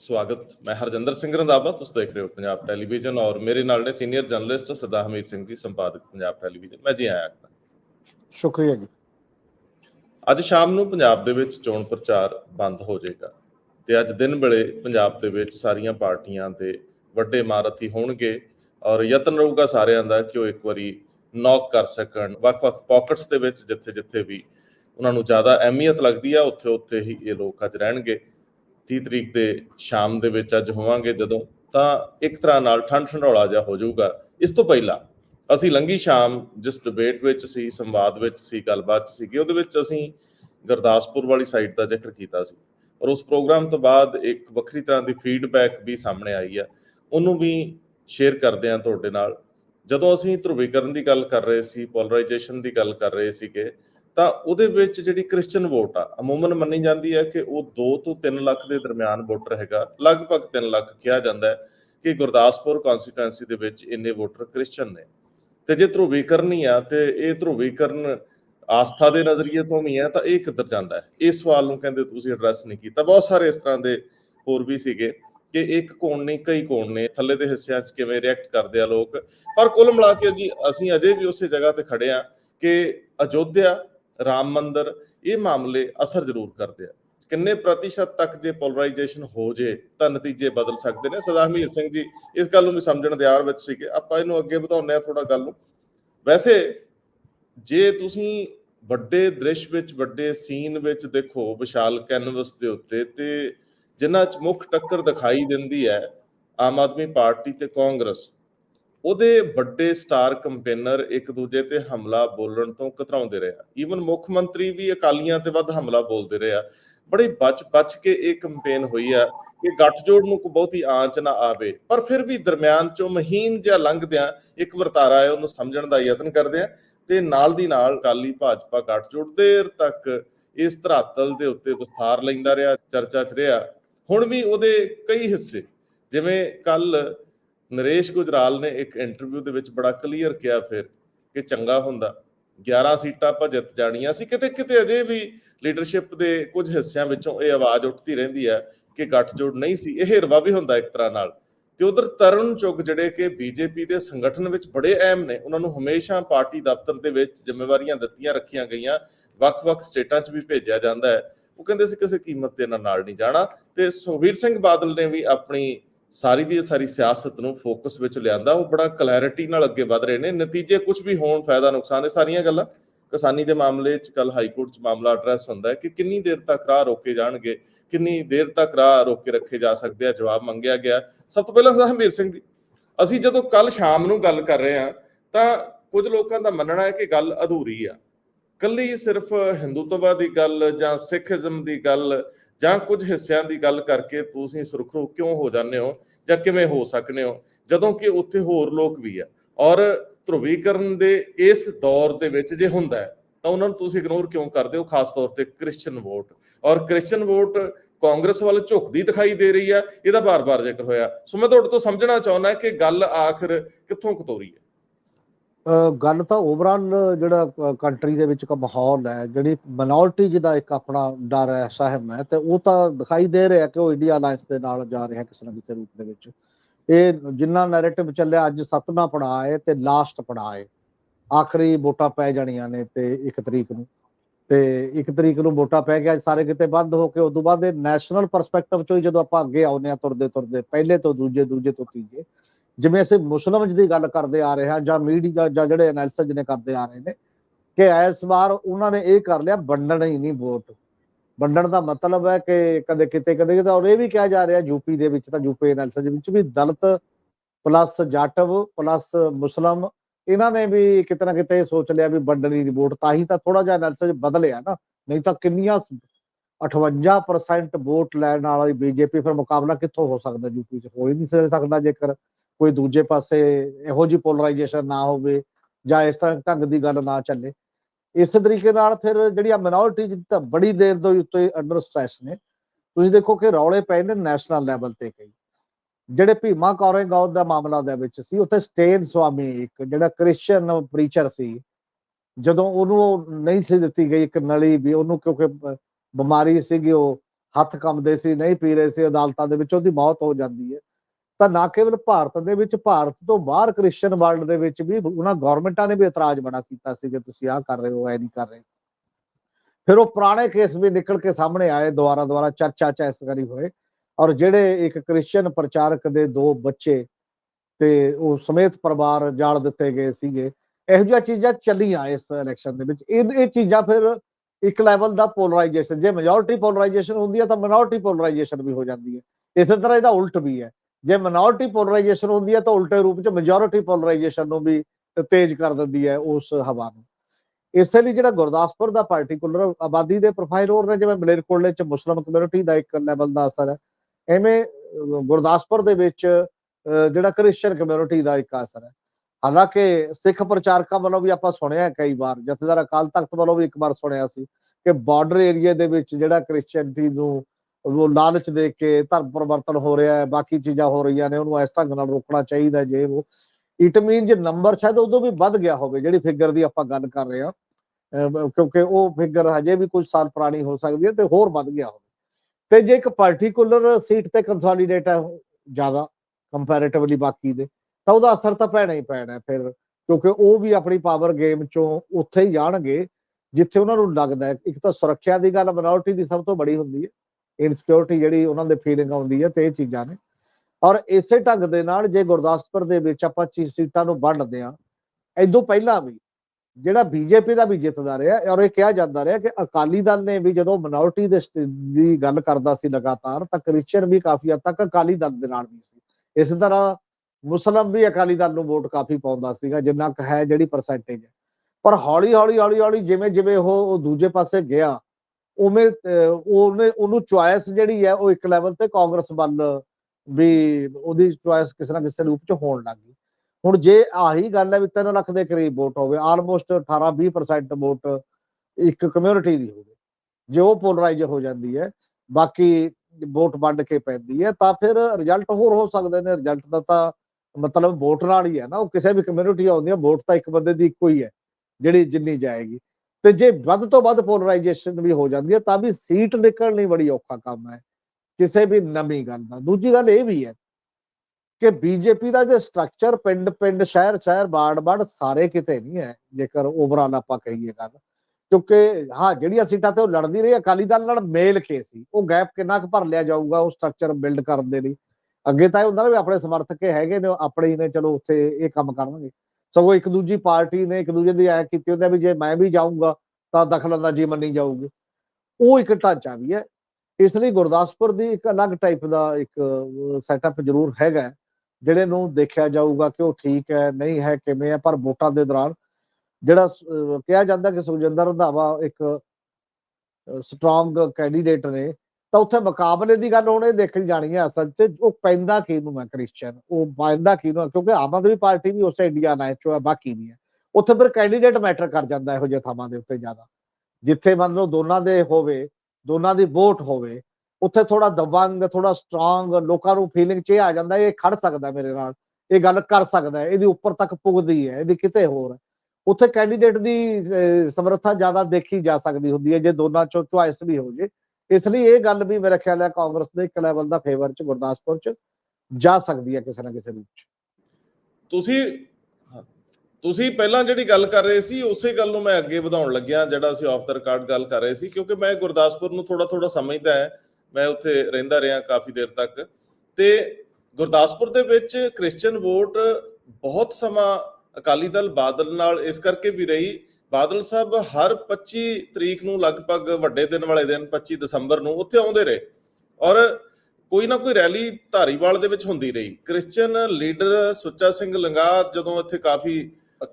ਸਵਾਗਤ। ਮੈਂ ਹਰਜਿੰਦਰ ਸਿੰਘ ਰੰਧਾਵਾ ਤੁਸੀਂ ਦੇਖ ਰਹੇ ਹੋ ਪੰਜਾਬ ਟੈਲੀਵਿਜ਼ਨ ਔਰ ਮੇਰੇ ਨਾਲ ਨੇ ਸੀਨੀਅਰ ਜਰਨਲਿਸਟ ਸਰਦਾਰ ਹਮੀਰ ਸਿੰਘ ਜੀ ਸੰਪਾਦਕ ਪੰਜਾਬ ਟੈਲੀਵਿਜ਼ਨ। ਮੈਂ ਜੀ ਆਇਆ ਹਾਂ ਸ਼ੁਕਰੀਆ ਜੀ। ਅੱਜ ਸ਼ਾਮ ਨੂੰ ਪੰਜਾਬ ਦੇ ਵਿੱਚ ਚੋਣ ਪ੍ਰਚਾਰ ਬੰਦ ਹੋ ਜਾਏਗਾ ਤੇ ਅੱਜ ਦਿਨ ਵੇਲੇ ਪੰਜਾਬ ਦੇ ਵਿੱਚ ਸਾਰੀਆਂ ਪਾਰਟੀਆਂ ਤੇ ਵੱਡੇ ਮਾਰਥੀ ਹੋਣਗੇ ਔਰ ਯਤਨ ਰਹੂਗਾ ਸਾਰਿਆਂ ਦਾ ਕਿ ਉਹ ਇੱਕ ਵਾਰੀ ਨੌਕ ਕਰ ਸਕਣ। ਵੱਖ-ਵੱਖ ਪਾਕਟਸ ਦੇ ਵਿੱਚ ਜਿੱਥੇ-ਜਿੱਥੇ ਵੀ ਉਹਨਾਂ ਨੂੰ ਜ਼ਿਆਦਾ ਅਹਿਮੀਅਤ ਲੱਗਦੀ ਆ ਉੱਥੇ-ਉੱਥੇ ਹੀ ਇਹ ਲੋਕ ਅੱਜ ਰਹਿਣਗੇ। 30 ਤਰੀਕ ਦੇ ਸ਼ਾਮ ਦੇ ਵਿੱਚ ਅੱਜ ਹੋਵਾਂਗੇ ਜਦੋਂ, ਤਾਂ ਇੱਕ ਤਰ੍ਹਾਂ ਨਾਲ ਠੰਡ ਠੰਡੌਲਾ ਜਿਹਾ ਹੋ ਜਾਊਗਾ। ਇਸ ਤੋਂ ਪਹਿਲਾਂ ਅਸੀਂ ਲੰਗੀ ਸ਼ਾਮ, ਜਿਸ ਡਿਬੇਟ ਵਿੱਚ ਸੀ, ਸੰਵਾਦ ਵਿੱਚ ਸੀ, ਗੱਲਬਾਤ ਸੀਗੀ, ਉਹਦੇ ਵਿੱਚ ਅਸੀਂ ਗੁਰਦਾਸਪੁਰ ਵਾਲੀ ਸਾਈਡ ਦਾ ਜ਼ਿਕਰ ਕੀਤਾ ਸੀ। ਔਰ ਉਸ ਪ੍ਰੋਗਰਾਮ ਤੋਂ ਬਾਅਦ ਇੱਕ ਵੱਖਰੀ ਤਰ੍ਹਾਂ ਦੀ ਫੀਡਬੈਕ ਵੀ ਸਾਹਮਣੇ ਆਈ ਆ। ਉਹਨੂੰ ਵੀ ਸ਼ੇਅਰ ਕਰਦੇ ਆ ਤੁਹਾਡੇ ਨਾਲ। ਜਦੋਂ ਅਸੀਂ ਧਰੁਵੀਕਰਨ ਦੀ ਗੱਲ ਕਰ ਰਹੇ ਸੀ ਪੋਲਰਾਈਜੇਸ਼ਨ ਦੀ ਗੱਲ ਕਰ ਰਹੇ ਸੀਗੇ ਤਾਂ ਉਹਦੇ ਵਿੱਚ ਜਿਹੜੀ ਕ੍ਰਿਸਚੀਅਨ ਵੋਟ ਆ, ਅਮੂਮਨ ਮੰਨੀ ਜਾਂਦੀ ਹੈ ਕਿ ਉਹ 2 ਤੋਂ 3 ਲੱਖ ਦੇ ਦਰਮਿਆਨ ਵੋਟਰ ਹੈਗਾ, ਲਗਭਗ 3 ਲੱਖ ਕਿਹਾ ਜਾਂਦਾ ਹੈ ਕਿ ਗੁਰਦਾਸਪੁਰ ਕਨਸਟੀਟੂਐਂਸੀ ਦੇ ਵਿੱਚ ਇੰਨੇ ਵੋਟਰ ਕ੍ਰਿਸਚੀਅਨ ਨੇ। ਤੇ ਜੇ ਧਰੁਵੀਕਰਨ ਹੀ ਆ ਤੇ ਇਹ ਧਰੁਵੀਕਰਨ ਆਸਥਾ ਦੇ ਨਜ਼ਰੀਏ ਤੋਂ ਵੀ ਹੈ, ਤਾਂ ਇਹ ਕਿੱਧਰ ਜਾਂਦਾ ਹੈ? ਇਸ ਸਵਾਲ ਨੂੰ ਕਹਿੰਦੇ ਤੁਸੀਂ ਐਡਰੈਸ ਨਹੀਂ ਕੀਤਾ। ਬਹੁਤ ਸਾਰੇ ਇਸ ਤਰ੍ਹਾਂ ਦੇ ਹੋਰ ਵੀ ਸੀਗੇ ਕਿ ਇੱਕ ਕੋਣ ਨਹੀਂ, ਕਈ ਕੋਣ ਨੇ। ਥੱਲੇ ਦੇ ਹਿੱਸਿਆਂ 'ਚ ਕਿਵੇਂ ਰਿਐਕਟ ਕਰਦੇ ਆ ਲੋਕ? ਪਰ ਕੁੱਲ ਮਿਲਾ ਕੇ ਜੀ ਅਸੀਂ ਅਜੇ ਵੀ ਉਸੇ ਜਗ੍ਹਾ ਤੇ ਖੜੇ ਆ ਕਿ ਅਯੋਧਿਆ ਰਾਮ ਮੰਦਰ, ਇਹ ਮਾਮਲੇ ਅਸਰ ਜ਼ਰੂਰ ਕਰਦੇ ਆ। ਕਿੰਨੇ ਪ੍ਰਤੀਸ਼ਤ ਤੱਕ ਜੇ ਪੋਲਰਾਈਜੇਸ਼ਨ ਹੋ ਜੇ, ਤਾਂ ਨਤੀਜੇ ਬਦਲ ਸਕਦੇ ਨੇ। ਸਰਦਾਰ ਹਮੀਰ ਸਿੰਘ ਜੀ, ਇਸ ਗੱਲ ਨੂੰ ਵੀ ਸਮਝਣ ਦੇ ਆਰ ਵਿੱਚ ਸੀਗੇ। ਆਪਾਂ ਇਹਨੂੰ ਅੱਗੇ ਵਧਾਉਂਦੇ ਆ ਥੋੜਾ ਗੱਲ ਨੂੰ। ਵੈਸੇ, ਜੇ ਤੁਸੀਂ ਵੱਡੇ ਦ੍ਰਿਸ਼ ਵਿੱਚ, ਵੱਡੇ ਸੀਨ ਵਿੱਚ ਦੇਖੋ, ਵਿਸ਼ਾਲ ਕੈਨਵਸ ਦੇ ਉੱਤੇ, ਤੇ ਜਿਨ੍ਹਾਂ 'ਚ ਮੁੱਖ ਟੱਕਰ ਦਿਖਾਈ ਦਿੰਦੀ ਹੈ, ਆਮ ਆਦਮੀ ਪਾਰਟੀ ਤੇ ਕਾਂਗਰਸ ਉਹਦੇ ਵੱਡੇ ਸਟਾਰ ਕੰਪੇਨਰ ਇੱਕ ਦੂਜੇ ਤੇ ਹਮਲਾ ਬੋਲਣ ਤੋਂ ਕਤਰਾਉਂਦੇ ਰਿਹਾ ਈਵਨ ਮੁੱਖ ਮੰਤਰੀ ਵੀ ਅਕਾਲੀਆਂ ਤੇ ਵੱਧ ਹਮਲਾ ਬੋਲਦੇ ਰਿਹਾ ਬੜੀ ਬਚ-ਬਚ ਕੇ ਇਹ ਕੰਪੇਨ ਹੋਈ ਆ ਕਿ ਗੱਠਜੋੜ ਨੂੰ ਕੋਈ ਬਹੁਤੀ ਆਂਚ ਨਾ ਆਵੇ। ਪਰ ਫਿਰ ਵੀ ਦਰਮਿਆਨ ਚੋਂ ਮਹੀਨ ਜਿਹਾ ਲੰਘਦਿਆਂ ਇੱਕ ਵਰਤਾਰਾ ਹੈ, ਉਹਨੂੰ ਸਮਝਣ ਦਾ ਯਤਨ ਕਰਦੇ ਆ ਤੇ ਨਾਲ ਦੀ ਨਾਲ ਅਕਾਲੀ ਭਾਜਪਾ ਗੱਠਜੋੜ ਦੇਰ ਤੱਕ ਇਸ ਧਰਾਤਲ ਦੇ ਉੱਤੇ ਵਿਸਥਾਰ ਲੈਂਦਾ ਰਿਹਾ, ਚਰਚਾ 'ਚ ਰਿਹਾ। ਹੁਣ ਵੀ ਉਹਦੇ ਕਈ ਹਿੱਸੇ, ਜਿਵੇਂ ਕੱਲ ਨਰੇਸ਼ ਗੁਜਰਾਲ ਨੇ ਇੱਕ ਇੰਟਰਵਿਊ ਦੇ ਵਿੱਚ ਬੜਾ ਕਲੀਅਰ ਕਿਹਾ ਫਿਰ ਕਿ ਚੰਗਾ ਹੁੰਦਾ। 11 ਸੀਟਾਂ ਆਪਾਂ ਜਿੱਤ ਜਾਣੀਆਂ ਸੀ। ਕਿਤੇ ਕਿਤੇ ਅਜੇ ਵੀ ਲੀਡਰਸ਼ਿਪ ਦੇ ਕੁਝ ਹਿੱਸਿਆਂ ਵਿੱਚੋਂ ਇਹ ਆਵਾਜ਼ ਉੱਠਦੀ ਰਹਿੰਦੀ ਹੈ ਕਿ ਗੱਠਜੋੜ ਨਹੀਂ ਸੀ। ਇਹ ਹੇਰਵਾ ਵੀ ਹੁੰਦਾ ਇੱਕ ਤਰ੍ਹਾਂ ਨਾਲ। ਤੇ ਉਧਰ ਤਰੁਣ ਚੁੱਗ ਜਿਹੜੇ ਕਿ ਬੀਜੇਪੀ ਦੇ ਸੰਗਠਨ ਵਿੱਚ ਬੜੇ ਅਹਿਮ ਨੇ, ਉਹਨਾਂ ਨੂੰ ਹਮੇਸ਼ਾ ਪਾਰਟੀ ਦਫ਼ਤਰ ਦੇ ਵਿੱਚ ਜ਼ਿੰਮੇਵਾਰੀਆਂ ਦਿੱਤੀਆਂ ਰੱਖੀਆਂ ਗਈਆਂ। ਵੱਖ-ਵੱਖ ਸਟੇਟਾਂ 'ਚ ਵੀ ਭੇਜਿਆ ਜਾਂਦਾ ਹੈ। ਉਹ ਕਹਿੰਦੇ ਸੀ ਕਿਸੇ ਕੀਮਤ ਤੇ ਇਹਨਾਂ ਨਾਲ ਨਹੀਂ ਜਾਣਾ। ਤੇ ਸੁਖਬੀਰ ਸਿੰਘ ਬਾਦਲ ਨੇ ਵੀ ਆਪਣੀ ਸਾਰੀ ਦੀ ਸਾਰੀ ਸਿਆਸਤ ਨੂੰ ਫੋਕਸ ਵਿੱਚ ਲਿਆਂਦਾ, ਉਹ ਬੜਾ ਕਲੈਰਿਟੀ ਨਾਲ ਅੱਗੇ ਵਧ ਰਹੇ ਨੇ। ਨਤੀਜੇ ਕੁਝ ਵੀ ਹੋਣ ਫਾਇਦਾ ਨੁਕਸਾਨ ਇਹ ਸਾਰੀਆਂ ਗੱਲਾਂ। ਕਿਸਾਨੀ ਦੇ ਮਾਮਲੇ 'ਚ ਕੱਲ ਹਾਈ ਕੋਰਟ 'ਚ ਮਾਮਲਾ ਐਡਰੈਸ ਹੁੰਦਾ ਹੈ ਕਿ ਕਿੰਨੀ ਦੇਰ ਤੱਕ ਰਾਹ ਰੋਕੇ ਜਾਣਗੇ, ਕਿੰਨੀ ਦੇਰ ਤੱਕ ਰਾਹ ਰੋਕ ਕੇ ਰੱਖੇ ਜਾ ਸਕਦੇ ਆ, ਜਵਾਬ ਮੰਗਿਆ ਗਿਆ। ਸਭ ਤੋਂ ਪਹਿਲਾਂ ਹਮੀਰ ਸਿੰਘ ਜੀ, ਅਸੀਂ ਜਦੋਂ ਕੱਲ ਸ਼ਾਮ ਨੂੰ ਗੱਲ ਕਰ ਰਹੇ ਹਾਂ, ਤਾਂ ਕੁਝ ਲੋਕਾਂ ਦਾ ਮੰਨਣਾ ਹੈ ਕਿ ਗੱਲ ਅਧੂਰੀ ਆ। ਕੱਲੀ ਸਿਰਫ ਹਿੰਦੂਤਵ ਦੀ ਗੱਲ ਜਾਂ ਸਿੱਖੀਜ਼ਮ ਦੀ ਗੱਲ ਜਾਂ ਕੁਝ ਹਿੱਸਿਆਂ ਦੀ ਗੱਲ ਕਰਕੇ ਤੁਸੀਂ ਸੁਰਖਰੂ ਕਿਉਂ ਹੋ ਜਾਂਦੇ ਹੋ ਜਾਂ ਕਿਵੇਂ ਹੋ ਸਕਨੇ ਹੋ? ਜਦੋਂ ਕਿ ਉੱਥੇ ਹੋਰ ਲੋਕ ਵੀ ਆ। ਔਰ ਧਰੁਵੀਕਰਨ ਦੇ ਇਸ ਦੌਰ ਦੇ ਵਿੱਚ ਜੇ ਹੁੰਦਾ ਹੈ, ਤਾਂ ਉਹਨਾਂ ਨੂੰ ਤੁਸੀਂ ਇਗਨੋਰ ਕਿਉਂ ਕਰਦੇ ਹੋ? ਖਾਸ ਤੌਰ ਤੇ ਕ੍ਰਿਸਚੀਅਨ ਵੋਟ। ਔਰ ਕ੍ਰਿਸਚੀਅਨ ਵੋਟ ਕਾਂਗਰਸ ਵੱਲ ਝੁਕਦੀ ਦਿਖਾਈ ਦੇ ਰਹੀ ਆ, ਇਹਦਾ ਬਾਰ-ਬਾਰ ਜ਼ਿਕਰ ਹੋਇਆ। ਸੋ ਮੈਂ ਤੁਹਾਡੇ ਤੋਂ ਸਮਝਣਾ ਚਾਹੁੰਦਾ ਕਿ ਗੱਲ ਆਖਰ ਕਿੱਥੋਂ ਕਤੋਰੀ ਹੈ? ਗੱਲ ਤਾਂ ਓਵਰਆਲ ਜਿਹੜਾ ਕੰਟਰੀ ਦੇ ਵਿੱਚ ਇੱਕ ਮਾਹੌਲ ਹੈ, ਜਿਹੜੀ ਮਿਨੋਰਟੀ ਜਿਹਦਾ ਇੱਕ ਆਪਣਾ ਡਰ ਹੈ, ਸਹਿਮ ਹੈ, ਤੇ ਉਹ ਤਾਂ ਦਿਖਾਈ ਦੇ ਰਿਹਾ ਕਿ ਉਹ ਇੰਡੀਆ ਅਲਾਈਅੰਸ ਦੇ ਨਾਲ ਜਾ ਰਿਹਾ ਕਿਸੇ ਨਾ ਕਿਸੇ ਰੂਪ ਦੇ ਵਿੱਚ। ਇਹ ਜਿੰਨਾ ਨੈਰੇਟਿਵ ਚੱਲਿਆ, ਅੱਜ ਸੱਤਵਾਂ ਪੜਾਅ ਹੈ ਤੇ ਲਾਸਟ ਪੜਾਅ ਹੈ ਆਖਰੀ ਵੋਟਾਂ ਪੈ ਜਾਣੀਆਂ ਨੇ ਤੇ 1 ਤਰੀਕ ਨੂੰ। ਤੇ 1 ਤਰੀਕ ਨੂੰ ਵੋਟਾਂ ਪੈ ਗਿਆ, ਸਾਰੇ ਕਿਤੇ ਬੰਦ ਹੋ ਕੇ, ਉਦੋਂ ਬਾਅਦ ਇਹ ਨੈਸ਼ਨਲ ਪਰਸਪੈਕਟਿਵ ਚੋਂ ਜਦੋਂ ਆਪਾਂ ਅੱਗੇ ਆਉਨੇ ਆ ਤੁਰਦੇ ਤੁਰਦੇ ਪਹਿਲੇ ਤੋਂ ਦੂਜੇ ਦੂਜੇ ਤੋਂ ਤੀਜੇ ਜਿਵੇਂ ਅਸੀਂ ਮੁਸਲਮ ਦੀ ਗੱਲ ਕਰਦੇ ਆ ਰਹੇ ਹਾਂ ਜਾਂ ਮੀਡੀਆ ਜਾਂ ਜਿਹੜੇ ਐਨਾਲਿਸਿਸ ਜਿਹਨੇ ਕਰਦੇ ਆ ਰਹੇ ਨੇ ਕਿ ਇਸ ਵਾਰ ਉਹਨਾਂ ਨੇ ਇਹ ਕਰ ਲਿਆ, ਵੰਡਣ ਹੀ ਨਹੀਂ ਵੋਟ। ਵੰਡਣ ਦਾ ਮਤਲਬ ਹੈ ਕਿ ਕਦੇ ਕਿਤੇ ਕਦੇ ਕਿਤੇ ਔਰ ਇਹ ਵੀ ਕਿਹਾ ਜਾ ਰਿਹਾ ਯੂਪੀ ਦੇ ਵਿੱਚ ਤਾਂ ਯੂਪੀ ਐਨਾਲਿਸਿਸ ਦੇ ਵਿੱਚ ਵੀ ਦਲਿਤ ਪਲੱਸ ਜਾਟਵ ਪਲੱਸ ਮੁਸਲਮ ਇਹਨਾਂ ਨੇ ਵੀ ਕਿਤੇ ਨਾ ਕਿਤੇ ਸੋਚ ਲਿਆ ਵੀ ਵੰਡਣੀ ਦੀ ਵੋਟ, ਤਾਂ ਹੀ ਤਾਂ ਥੋੜਾ ਜਿਹਾ ਐਨਾਲਿਸਿਸ ਬਦਲਿਆ ਨਾ। ਨਹੀਂ ਤਾਂ ਕਿੰਨੀਆਂ 58% ਵੋਟ ਲੈਣ ਵਾਲੀ ਬੀਜੇਪੀ ਫਿਰ ਮੁਕਾਬਲਾ ਕਿੱਥੋਂ ਹੋ ਸਕਦਾ ਯੂਪੀ 'ਚ? ਹੋ ਹੀ ਨਹੀਂ ਸਕਦਾ ਜੇਕਰ ਕੋਈ ਦੂਜੇ ਪਾਸੇ ਇਹੋ ਜੀ ਪੋਲਰਾਈਜੇਸ਼ਨ ਨਾ ਹੋਵੇ ਜਾਂ ਇਸ ਤਰ੍ਹਾਂ ਢੰਗ ਦੀ ਗੱਲ ਨਾ ਚੱਲੇ। ਇਸ ਤਰੀਕੇ ਨਾਲ ਫਿਰ ਜਿਹੜੀ ਆ ਮਿਨੋਰਟੀ ਤਾਂ ਬੜੀ ਦੇਰ ਤੋਂ ਉੱਤੇ ਅੰਡਰ ਸਟ੍ਰੈਸ ਨੇ। ਤੁਸੀਂ ਦੇਖੋ ਕਿ ਰੌਲੇ ਪਏ ਨੇ ਨੈਸ਼ਨਲ ਲੈਵਲ ਤੇ ਕਈ। ਜਿਹੜੇ ਭੀਮਾ ਕੌਰੇਗਾਉਂ ਦਾ ਮਾਮਲਾ ਦੇ ਵਿੱਚ ਸੀ, ਉੱਥੇ ਸਟੇਨ ਸਵਾਮੀ ਇੱਕ, ਜਿਹੜਾ ਕ੍ਰਿਸਚੀਅਨ ਪ੍ਰੀਚਰ ਸੀ, ਜਦੋਂ ਉਹਨੂੰ ਨਹੀਂ ਸੀ ਦਿੱਤੀ ਗਈ ਇੱਕ ਨਲੀ ਵੀ, ਉਹਨੂੰ ਕਿਉਂਕਿ ਬਿਮਾਰੀ ਸੀਗੀ, ਉਹ ਹੱਥ ਕੰਮਦੇ ਸੀ, ਨਹੀਂ ਪੀ ਰਹੇ ਸੀ, ਅਦਾਲਤਾਂ ਦੇ ਵਿੱਚ ਉਹਦੀ ਮੌਤ ਹੋ ਜਾਂਦੀ ਹੈ। ਤਾਂ ਨਾ ਕੇਵਲ ਭਾਰਤ ਦੇ ਵਿੱਚ, ਭਾਰਤ ਤੋਂ ਬਾਹਰ ਕ੍ਰਿਸਚੀਅਨ ਵਰਲਡ ਦੇ ਵਿੱਚ ਵੀ ਉਹਨਾਂ ਗਵਰਨਮੈਂਟਾਂ ਨੇ ਵੀ ਇਤਰਾਜ਼ ਬੜਾ ਕੀਤਾ ਸੀ ਕਿ ਤੁਸੀਂ ਆਹ ਕਰ ਰਹੇ ਹੋ ਐ ਨਹੀਂ ਕਰ ਰਹੇ। ਫਿਰ ਉਹ ਪੁਰਾਣੇ ਕੇਸ ਵੀ ਨਿਕਲ ਕੇ ਸਾਹਮਣੇ ਆਏ ਦੁਆਰਾ ਦੁਆਰਾ ਚਰਚਾ ਚ ਇਸ ਕਰੀ ਹੋਏ। ਔਰ ਜਿਹੜੇ ਇੱਕ ਕ੍ਰਿਸਚੀਅਨ ਪ੍ਰਚਾਰਕ ਦੇ ਦੋ ਬੱਚੇ ਤੇ ਉਹ ਸਮੇਤ ਪਰਿਵਾਰ ਜਾਲ ਦਿੱਤੇ ਗਏ ਸੀਗੇ, ਇਹੋ ਜਿਹੀਆਂ ਚੀਜ਼ਾਂ ਚੱਲੀਆਂ ਇਸ ਇਲੈਕਸ਼ਨ ਦੇ ਵਿੱਚ। ਇਹ ਇਹ ਚੀਜ਼ਾਂ ਫਿਰ ਇੱਕ ਲੈਵਲ ਦਾ ਪੋਲਰਾਈਜੇਸ਼ਨ ਜੇ ਮੈਜੋਰਟੀ ਪੋਲਰਾਈਜੇਸ਼ਨ ਹੁੰਦੀ ਹੈ ਤਾਂ ਮਿਨੋਰਿਟੀ ਪੋਲਰਾਈਜੇਸ਼ਨ ਵੀ ਹੋ ਜਾਂਦੀ ਹੈ। ਇਸੇ ਤਰ੍ਹਾਂ ਇਹਦਾ ਉਲਟ ਵੀ ਹੈ। ਜੇ ਮਿਨੋਰਿਟੀ ਪੋਲਰਾਈਜੇਸ਼ਨ ਹੁੰਦੀ ਹੈ ਤਾਂ ਉਲਟੇ ਰੂਪ ਚ ਮੈਜੋਰਿਟੀ ਪੋਲਰਾਈਜੇਸ਼ਨ ਨੂੰ ਵੀ ਤੇਜ਼ ਕਰ ਦਿੰਦੀ ਹੈ ਉਸ ਹਵਾ ਨੂੰ। ਇਸੇ ਲਈ ਜਿਹੜਾ ਗੁਰਦਾਸਪੁਰ ਦਾ ਪਾਰਟਿਕੂਲਰ ਆਬਾਦੀ ਦੇ ਪ੍ਰੋਫਾਈਲ ਹੋਰ ਨੇ, ਜਿਵੇਂ ਮਲੇਰਕੋਟਲੇ ਚ ਮੁਸਲਮ ਕਮਿਊਨਿਟੀ ਦਾ ਇੱਕ ਲੈਵਲ ਦਾ ਅਸਰ ਹੈ, ਐਵੇਂ ਗੁਰਦਾਸਪੁਰ ਦੇ ਵਿੱਚ ਜਿਹੜਾ ਕ੍ਰਿਸਚੀਅਨ ਕਮਿਊਨਿਟੀ ਦਾ ਇੱਕ ਅਸਰ ਹੈ। ਹਾਲਾਂਕਿ ਸਿੱਖ ਪ੍ਰਚਾਰਕਾਂ ਵੱਲੋਂ ਵੀ ਆਪਾਂ ਸੁਣਿਆ ਕਈ ਵਾਰ, ਜਥੇਦਾਰ ਅਕਾਲ ਤਖਤ ਵੱਲੋਂ ਵੀ ਇੱਕ ਵਾਰ ਸੁਣਿਆ ਸੀ ਕਿ ਬਾਰਡਰ ਏਰੀਆ ਦੇ ਵਿੱਚ ਜਿਹੜਾ ਕ੍ਰਿਸਚੀਅਨਟੀ ਨੂੰ ਉਹ ਲਾਲਚ ਦੇ ਕੇ ਧਰਮ ਪਰਿਵਰਤਨ ਹੋ ਰਿਹਾ ਹੈ, ਬਾਕੀ ਚੀਜ਼ਾਂ ਹੋ ਰਹੀਆਂ ਨੇ, ਉਹਨੂੰ ਇਸ ਢੰਗ ਨਾਲ ਰੋਕਣਾ ਚਾਹੀਦਾ ਜੇ ਉਹ। ਇਟ ਮੀਨ ਜੇ ਨੰਬਰ ਸ਼ਾਇਦ ਉਦੋਂ ਵੀ ਵੱਧ ਗਿਆ ਹੋਵੇ, ਜਿਹੜੀ ਫਿਗਰ ਦੀ ਆਪਾਂ ਗੱਲ ਕਰ ਰਹੇ ਹਾਂ। ਕਿਉਂਕਿ ਉਹ ਫਿਗਰ ਹਜੇ ਵੀ ਕੁਝ ਸਾਲ ਪੁਰਾਣੀ ਹੋ ਸਕਦੀ ਹੈ ਤੇ ਹੋਰ ਵੱਧ ਗਿਆ ਹੋਵੇ। ਤੇ ਜੇ ਇੱਕ ਪਾਰਟਿਕੂਲਰ ਸੀਟ ਤੇ ਕੰਸੋਲੀਡੇਟ ਹੈ ਜ਼ਿਆਦਾ ਕੰਪੈਰੀਟਿਵਲੀ ਬਾਕੀ ਦੇ, ਤਾਂ ਉਹਦਾ ਅਸਰ ਤਾਂ ਪੈਣਾ ਹੀ ਪੈਣਾ ਫਿਰ, ਕਿਉਂਕਿ ਉਹ ਵੀ ਆਪਣੀ ਪਾਵਰ ਗੇਮ ਚੋਂ ਉੱਥੇ ਹੀ ਜਾਣਗੇ, ਜਿੱਥੇ ਉਹਨਾਂ ਨੂੰ ਲੱਗਦਾ ਇੱਕ ਤਾਂ ਸੁਰੱਖਿਆ ਦੀ ਗੱਲ ਮਿਨੋਰਿਟੀ ਦੀ ਸਭ ਤੋਂ ਬੜੀ ਹੁੰਦੀ ਹੈ। ਇਨਸਿਕਿਉਰਿਟੀ ਜਿਹੜੀ ਉਹਨਾਂ ਦੇ ਫੀਲਿੰਗ ਆਉਂਦੀ ਹੈ ਤੇ ਇਹ ਚੀਜ਼ਾਂ ਨੇ। ਔਰ ਇਸੇ ਢੰਗ ਦੇ ਨਾਲ ਜੇ ਗੁਰਦਾਸਪੁਰ ਦੇ ਵਿੱਚ ਆਪਾਂ ਚੀ ਸੀਟਾਂ ਨੂੰ ਵੰਡਦੇ ਆ ਇਦੋਂ ਪਹਿਲਾਂ ਵੀ ਜਿਹੜਾ ਬੀਜੇਪੀ ਦਾ ਵੀ ਜਿੱਤਦਾ ਰਿਹਾ ਔਰ ਇਹ ਕਿਹਾ ਜਾਂਦਾ ਰਿਹਾ ਕਿ ਅਕਾਲੀ ਦਲ ਨੇ ਵੀ ਜਦੋਂ ਮਿਨੋਰਿਟੀ ਦੇ ਦੀ ਗੱਲ ਕਰਦਾ ਸੀ ਲਗਾਤਾਰ ਤਾਂ ਕ੍ਰਿਸਚੀਅਨ ਵੀ ਕਾਫੀ ਹੱਦ ਤੱਕ ਅਕਾਲੀ ਦਲ ਦੇ ਨਾਲ ਵੀ ਸੀ। ਇਸੇ ਤਰ੍ਹਾਂ ਮੁਸਲਮ ਵੀ ਅਕਾਲੀ ਦਲ ਨੂੰ ਵੋਟ ਕਾਫੀ ਪਾਉਂਦਾ ਸੀਗਾ, ਜਿੰਨਾ ਕੁ ਹੈ ਜਿਹੜੀ ਪਰਸੈਂਟੇਜ ਹੈ। ਪਰ ਹੌਲੀ ਹੌਲੀ ਹੌਲੀ ਹੌਲੀ ਜਿਵੇਂ ਜਿਵੇਂ ਉਹ ਦੂਜੇ ਪਾਸੇ ਗਿਆ ਉਵੇਂ ਉਹਨੇ, ਉਹਨੂੰ ਚੁਆਇਸ ਜਿਹੜੀ ਹੈ ਉਹ ਇੱਕ ਲੈਵਲ ਤੇ ਕਾਂਗਰਸ ਵੱਲ ਵੀ ਉਹਦੀ ਚੁਆਇਸ ਕਿਸੇ ਨਾ ਕਿਸੇ ਰੂਪ ਚ ਹੋਣ ਲੱਗ ਗਈ। ਹੁਣ ਜੇ ਆਹੀ ਗੱਲ ਹੈ ਵੀ 3 ਲੱਖ ਦੇ ਕਰੀਬ ਵੋਟ ਹੋਵੇ ਆਲਮੋਸਟ 18 20% ਵੋਟ ਇੱਕ ਕਮਿਊਨਿਟੀ ਦੀ ਹੋਵੇ, ਜੇ ਉਹ ਪੋਲਰਾਈਜ਼ ਹੋ ਜਾਂਦੀ ਹੈ, ਬਾਕੀ ਵੋਟ ਵੰਡ ਕੇ ਪੈਂਦੀ ਹੈ, ਤਾਂ ਫਿਰ ਰਿਜ਼ਲਟ ਹੋਰ ਹੋ ਸਕਦੇ ਨੇ। ਰਿਜ਼ਲਟ ਦਾ ਤਾਂ ਮਤਲਬ ਵੋਟ ਨਾਲ ਹੀ ਹੈ ਨਾ, ਉਹ ਕਿਸੇ ਵੀ ਕਮਿਊਨਿਟੀ ਆਉਂਦੀ ਹੈ, ਵੋਟ ਤਾਂ ਇੱਕ ਬੰਦੇ ਦੀ ਇੱਕੋ ਹੀ ਹੈ, ਜਿਹੜੀ ਜਿੰਨੀ ਜਾਏਗੀ। ਤੇ ਜੇ ਵੱਧ ਤੋਂ ਵੱਧ ਪੋਲਰਾਈਜੇਸ਼ਨ ਵੀ ਹੋ ਜਾਂਦੀ ਹੈ, ਤਾਂ ਵੀ ਸੀਟ ਨਿਕਲਣੀ ਬੜੀ ਔਖਾ ਕੰਮ ਹੈ, ਕਿਸੇ ਵੀ ਨਵੀਂ ਗੱਲ ਦਾ। ਦੂਜੀ ਗੱਲ ਇਹ ਵੀ ਹੈ ਕਿ ਬੀਜੇਪੀ ਦਾ ਜੇ ਸਟਰਕਚਰ ਪਿੰਡ ਪਿੰਡ, ਸ਼ਹਿਰ ਸ਼ਹਿਰ ਬਾੜ ਬਾੜ ਸਾਰੇ ਕਿਤੇ ਨਹੀਂ ਹੈ, ਜੇਕਰ ਓਵਰਆਲ ਆਪਾਂ ਕਹੀਏ ਗੱਲ। ਕਿਉਂਕਿ ਹਾਂ, ਜਿਹੜੀਆਂ ਸੀਟਾਂ ਤੇ ਉਹ ਲੜਦੀ ਰਹੀ, ਅਕਾਲੀ ਦਲ ਨਾਲ ਮੇਲ ਕੇ ਸੀ। ਉਹ ਗੈਪ ਕਿੰਨਾ ਕੁ ਭਰ ਲਿਆ ਜਾਊਗਾ ਉਹ ਸਟਰਕਚਰ ਬਿਲਡ ਕਰਨ ਦੇ ਲਈ? ਅੱਗੇ ਤਾਂ ਇਹ ਹੁੰਦਾ ਨਾ ਵੀ ਆਪਣੇ ਸਮਰਥਕ ਹੈਗੇ ਨੇ ਆਪਣੇ ਹੀ ਨੇ, ਚਲੋ ਉੱਥੇ ਇਹ ਕੰਮ ਕਰਨਗੇ। ਸਗੋਂ ਇੱਕ ਦੂਜੀ ਪਾਰਟੀ ਨੇ ਇੱਕ ਦੂਜੇ ਦੀ ਐ ਕੀਤੀ ਹੁੰਦੀ ਵੀ ਜੇ ਮੈਂ ਵੀ ਜਾਊਂਗਾ ਤਾਂ ਦਖਲਅੰਦਾਜ਼ੀ ਮੰਨੀ ਜਾਊਗੀ। ਉਹ ਇੱਕ ਢਾਂਚਾ ਵੀ ਹੈ। ਇਸ ਲਈ ਗੁਰਦਾਸਪੁਰ ਦੀ ਇੱਕ ਅਲੱਗ ਟਾਈਪ ਦਾ ਇੱਕ ਸੈਟਅਪ ਜ਼ਰੂਰ ਹੈਗਾ ਜਿਹੜੇ ਨੂੰ ਦੇਖਿਆ ਜਾਊਗਾ ਕਿ ਉਹ ਠੀਕ ਹੈ, ਨਹੀਂ ਹੈ, ਕਿਵੇਂ ਹੈ, ਪਰ ਵੋਟਾਂ ਦੇ ਦੌਰਾਨ ਜਿਹੜਾ ਕਿਹਾ ਜਾਂਦਾ ਕਿ ਸੁਖਜਿੰਦਰ ਰੰਧਾਵਾ ਇੱਕ ਸਟਰੋਂਗ ਕੈਂਡੀਡੇਟ ਨੇ ਤਾਂ ਉੱਥੇ ਮੁਕਾਬਲੇ ਦੀ ਗੱਲ ਹੁਣ ਇਹ ਦੇਖਣੀ ਜਾਣੀ ਹੈ ਅਸਲ 'ਚ, ਉਹ ਪੈਂਦਾ ਕਿਹਨੂੰ ਹੈ ਕ੍ਰਿਸਚੀਅਨ ਉਹ ਪੈਂਦਾ ਕਿਹਨੂੰ ਹੈ? ਕਿਉਂਕਿ ਆਮ ਆਦਮੀ ਪਾਰਟੀ ਵੀ ਉਸੇ ਇੰਡੀਆ ਨਾਲ ਚੋ ਹੈ, ਬਾਕੀ ਨਹੀਂ ਹੈ। ਉੱਥੇ ਫਿਰ ਕੈਂਡੀਡੇਟ ਮੈਟਰ ਕਰ ਜਾਂਦਾ ਇਹੋ ਜਿਹੇ ਥਾਵਾਂ ਦੇ ਉੱਤੇ ਜ਼ਿਆਦਾ। ਜਿੱਥੇ ਮੰਨ ਲਓ ਦੋਨਾਂ ਦੇ ਹੋਵੇ, ਦੋਨਾਂ ਦੀ ਵੋਟ ਹੋਵੇ, ਉੱਥੇ ਥੋੜਾ ਦਬੰਗ ਥੋੜਾ ਸਟਰੋਂਗ ਲੋਕਾਂ ਨੂੰ ਫੀਲਿੰਗ 'ਚ ਇਹ ਆ ਜਾਂਦਾ, ਇਹ ਖੜ ਸਕਦਾ ਮੇਰੇ ਨਾਲ, ਇਹ ਗੱਲ ਕਰ ਸਕਦਾ ਇਹਦੀ ਉੱਪਰ ਤੱਕ ਪੁੱਗਦੀ ਹੈ, ਇਹਦੀ ਕਿਤੇ ਹੋਰ ਉੱਥੇ ਕੈਂਡੀਡੇਟ ਦੀ ਸਮਰੱਥਾ ਜ਼ਿਆਦਾ ਦੇਖੀ ਜਾ ਸਕਦੀ ਹੁੰਦੀ ਹੈ, ਜੇ ਦੋਨਾਂ ਚੋਂ ਚੁਆਇਸ ਵੀ ਹੋ ਜੇ। ਇਸ ਲਈ ਇਹ ਗੱਲ ਵੀ ਮੇਰੇ ਖਿਆਲ ਹੈ ਕਾਂਗਰਸ ਦੇ ਇੱਕ ਲੈਵਲ ਦਾ ਫੇਵਰ ਚ, ਗੁਰਦਾਸਪੁਰ ਚ ਜਾ ਸਕਦੀ ਹੈ ਕਿਸੇ ਨਾ ਕਿਸੇ ਰੂਪ ਚ। ਤੁਸੀਂ ਤੁਸੀਂ ਪਹਿਲਾਂ ਜਿਹੜੀ ਗੱਲ ਕਰ ਰਹੇ ਸੀ, ਉਸੇ ਗੱਲ ਨੂੰ ਮੈਂ ਅੱਗੇ ਵਧਾਉਣ ਲੱਗਿਆ, ਜਿਹੜਾ ਅਸੀਂ ਆਫ ਦਾ ਰਿਕਾਰਡ ਗੱਲ ਕਰ ਰਹੇ ਸੀ, ਕਿਉਂਕਿ ਮੈਂ ਗੁਰਦਾਸਪੁਰ ਨੂੰ ਥੋੜਾ ਥੋੜਾ ਸਮਝਦਾ ਹੈ। ਮੈਂ ਉੱਥੇ ਰਹਿੰਦਾ ਰਿਹਾ ਕਾਫੀ ਦੇਰ ਤੱਕ। ਤੇ ਗੁਰਦਾਸਪੁਰ ਦੇ ਵਿੱਚ ਕ੍ਰਿਸਚੀਅਨ ਵੋਟ ਬਹੁਤ ਸਮਾਂ ਅਕਾਲੀ ਦਲ ਬਾਦਲ ਨਾਲ ਇਸ ਕਰਕੇ ਵੀ ਰਹੀ ਬਾਦਲ ਸਾਹਿਬ ਹਰ 25 ਤਰੀਕ ਨੂੰ ਲਗਭਗ ਵੱਡੇ ਦਿਨ ਵਾਲੇ ਦਿਨ 25 ਦਸੰਬਰ ਨੂੰ ਉੱਥੇ ਆਉਂਦੇ ਰਹੇ। ਔਰ ਕੋਈ ਨਾ ਕੋਈ ਰੈਲੀ ਧਾਰੀਵਾਲ ਦੇ ਵਿੱਚ ਹੁੰਦੀ ਰਹੀ। ਕ੍ਰਿਸਚੀਅਨ ਲੀਡਰ ਸੁੱਚਾ ਸਿੰਘ ਲੰਗਾ ਜਦੋਂ ਇੱਥੇ ਕਾਫੀ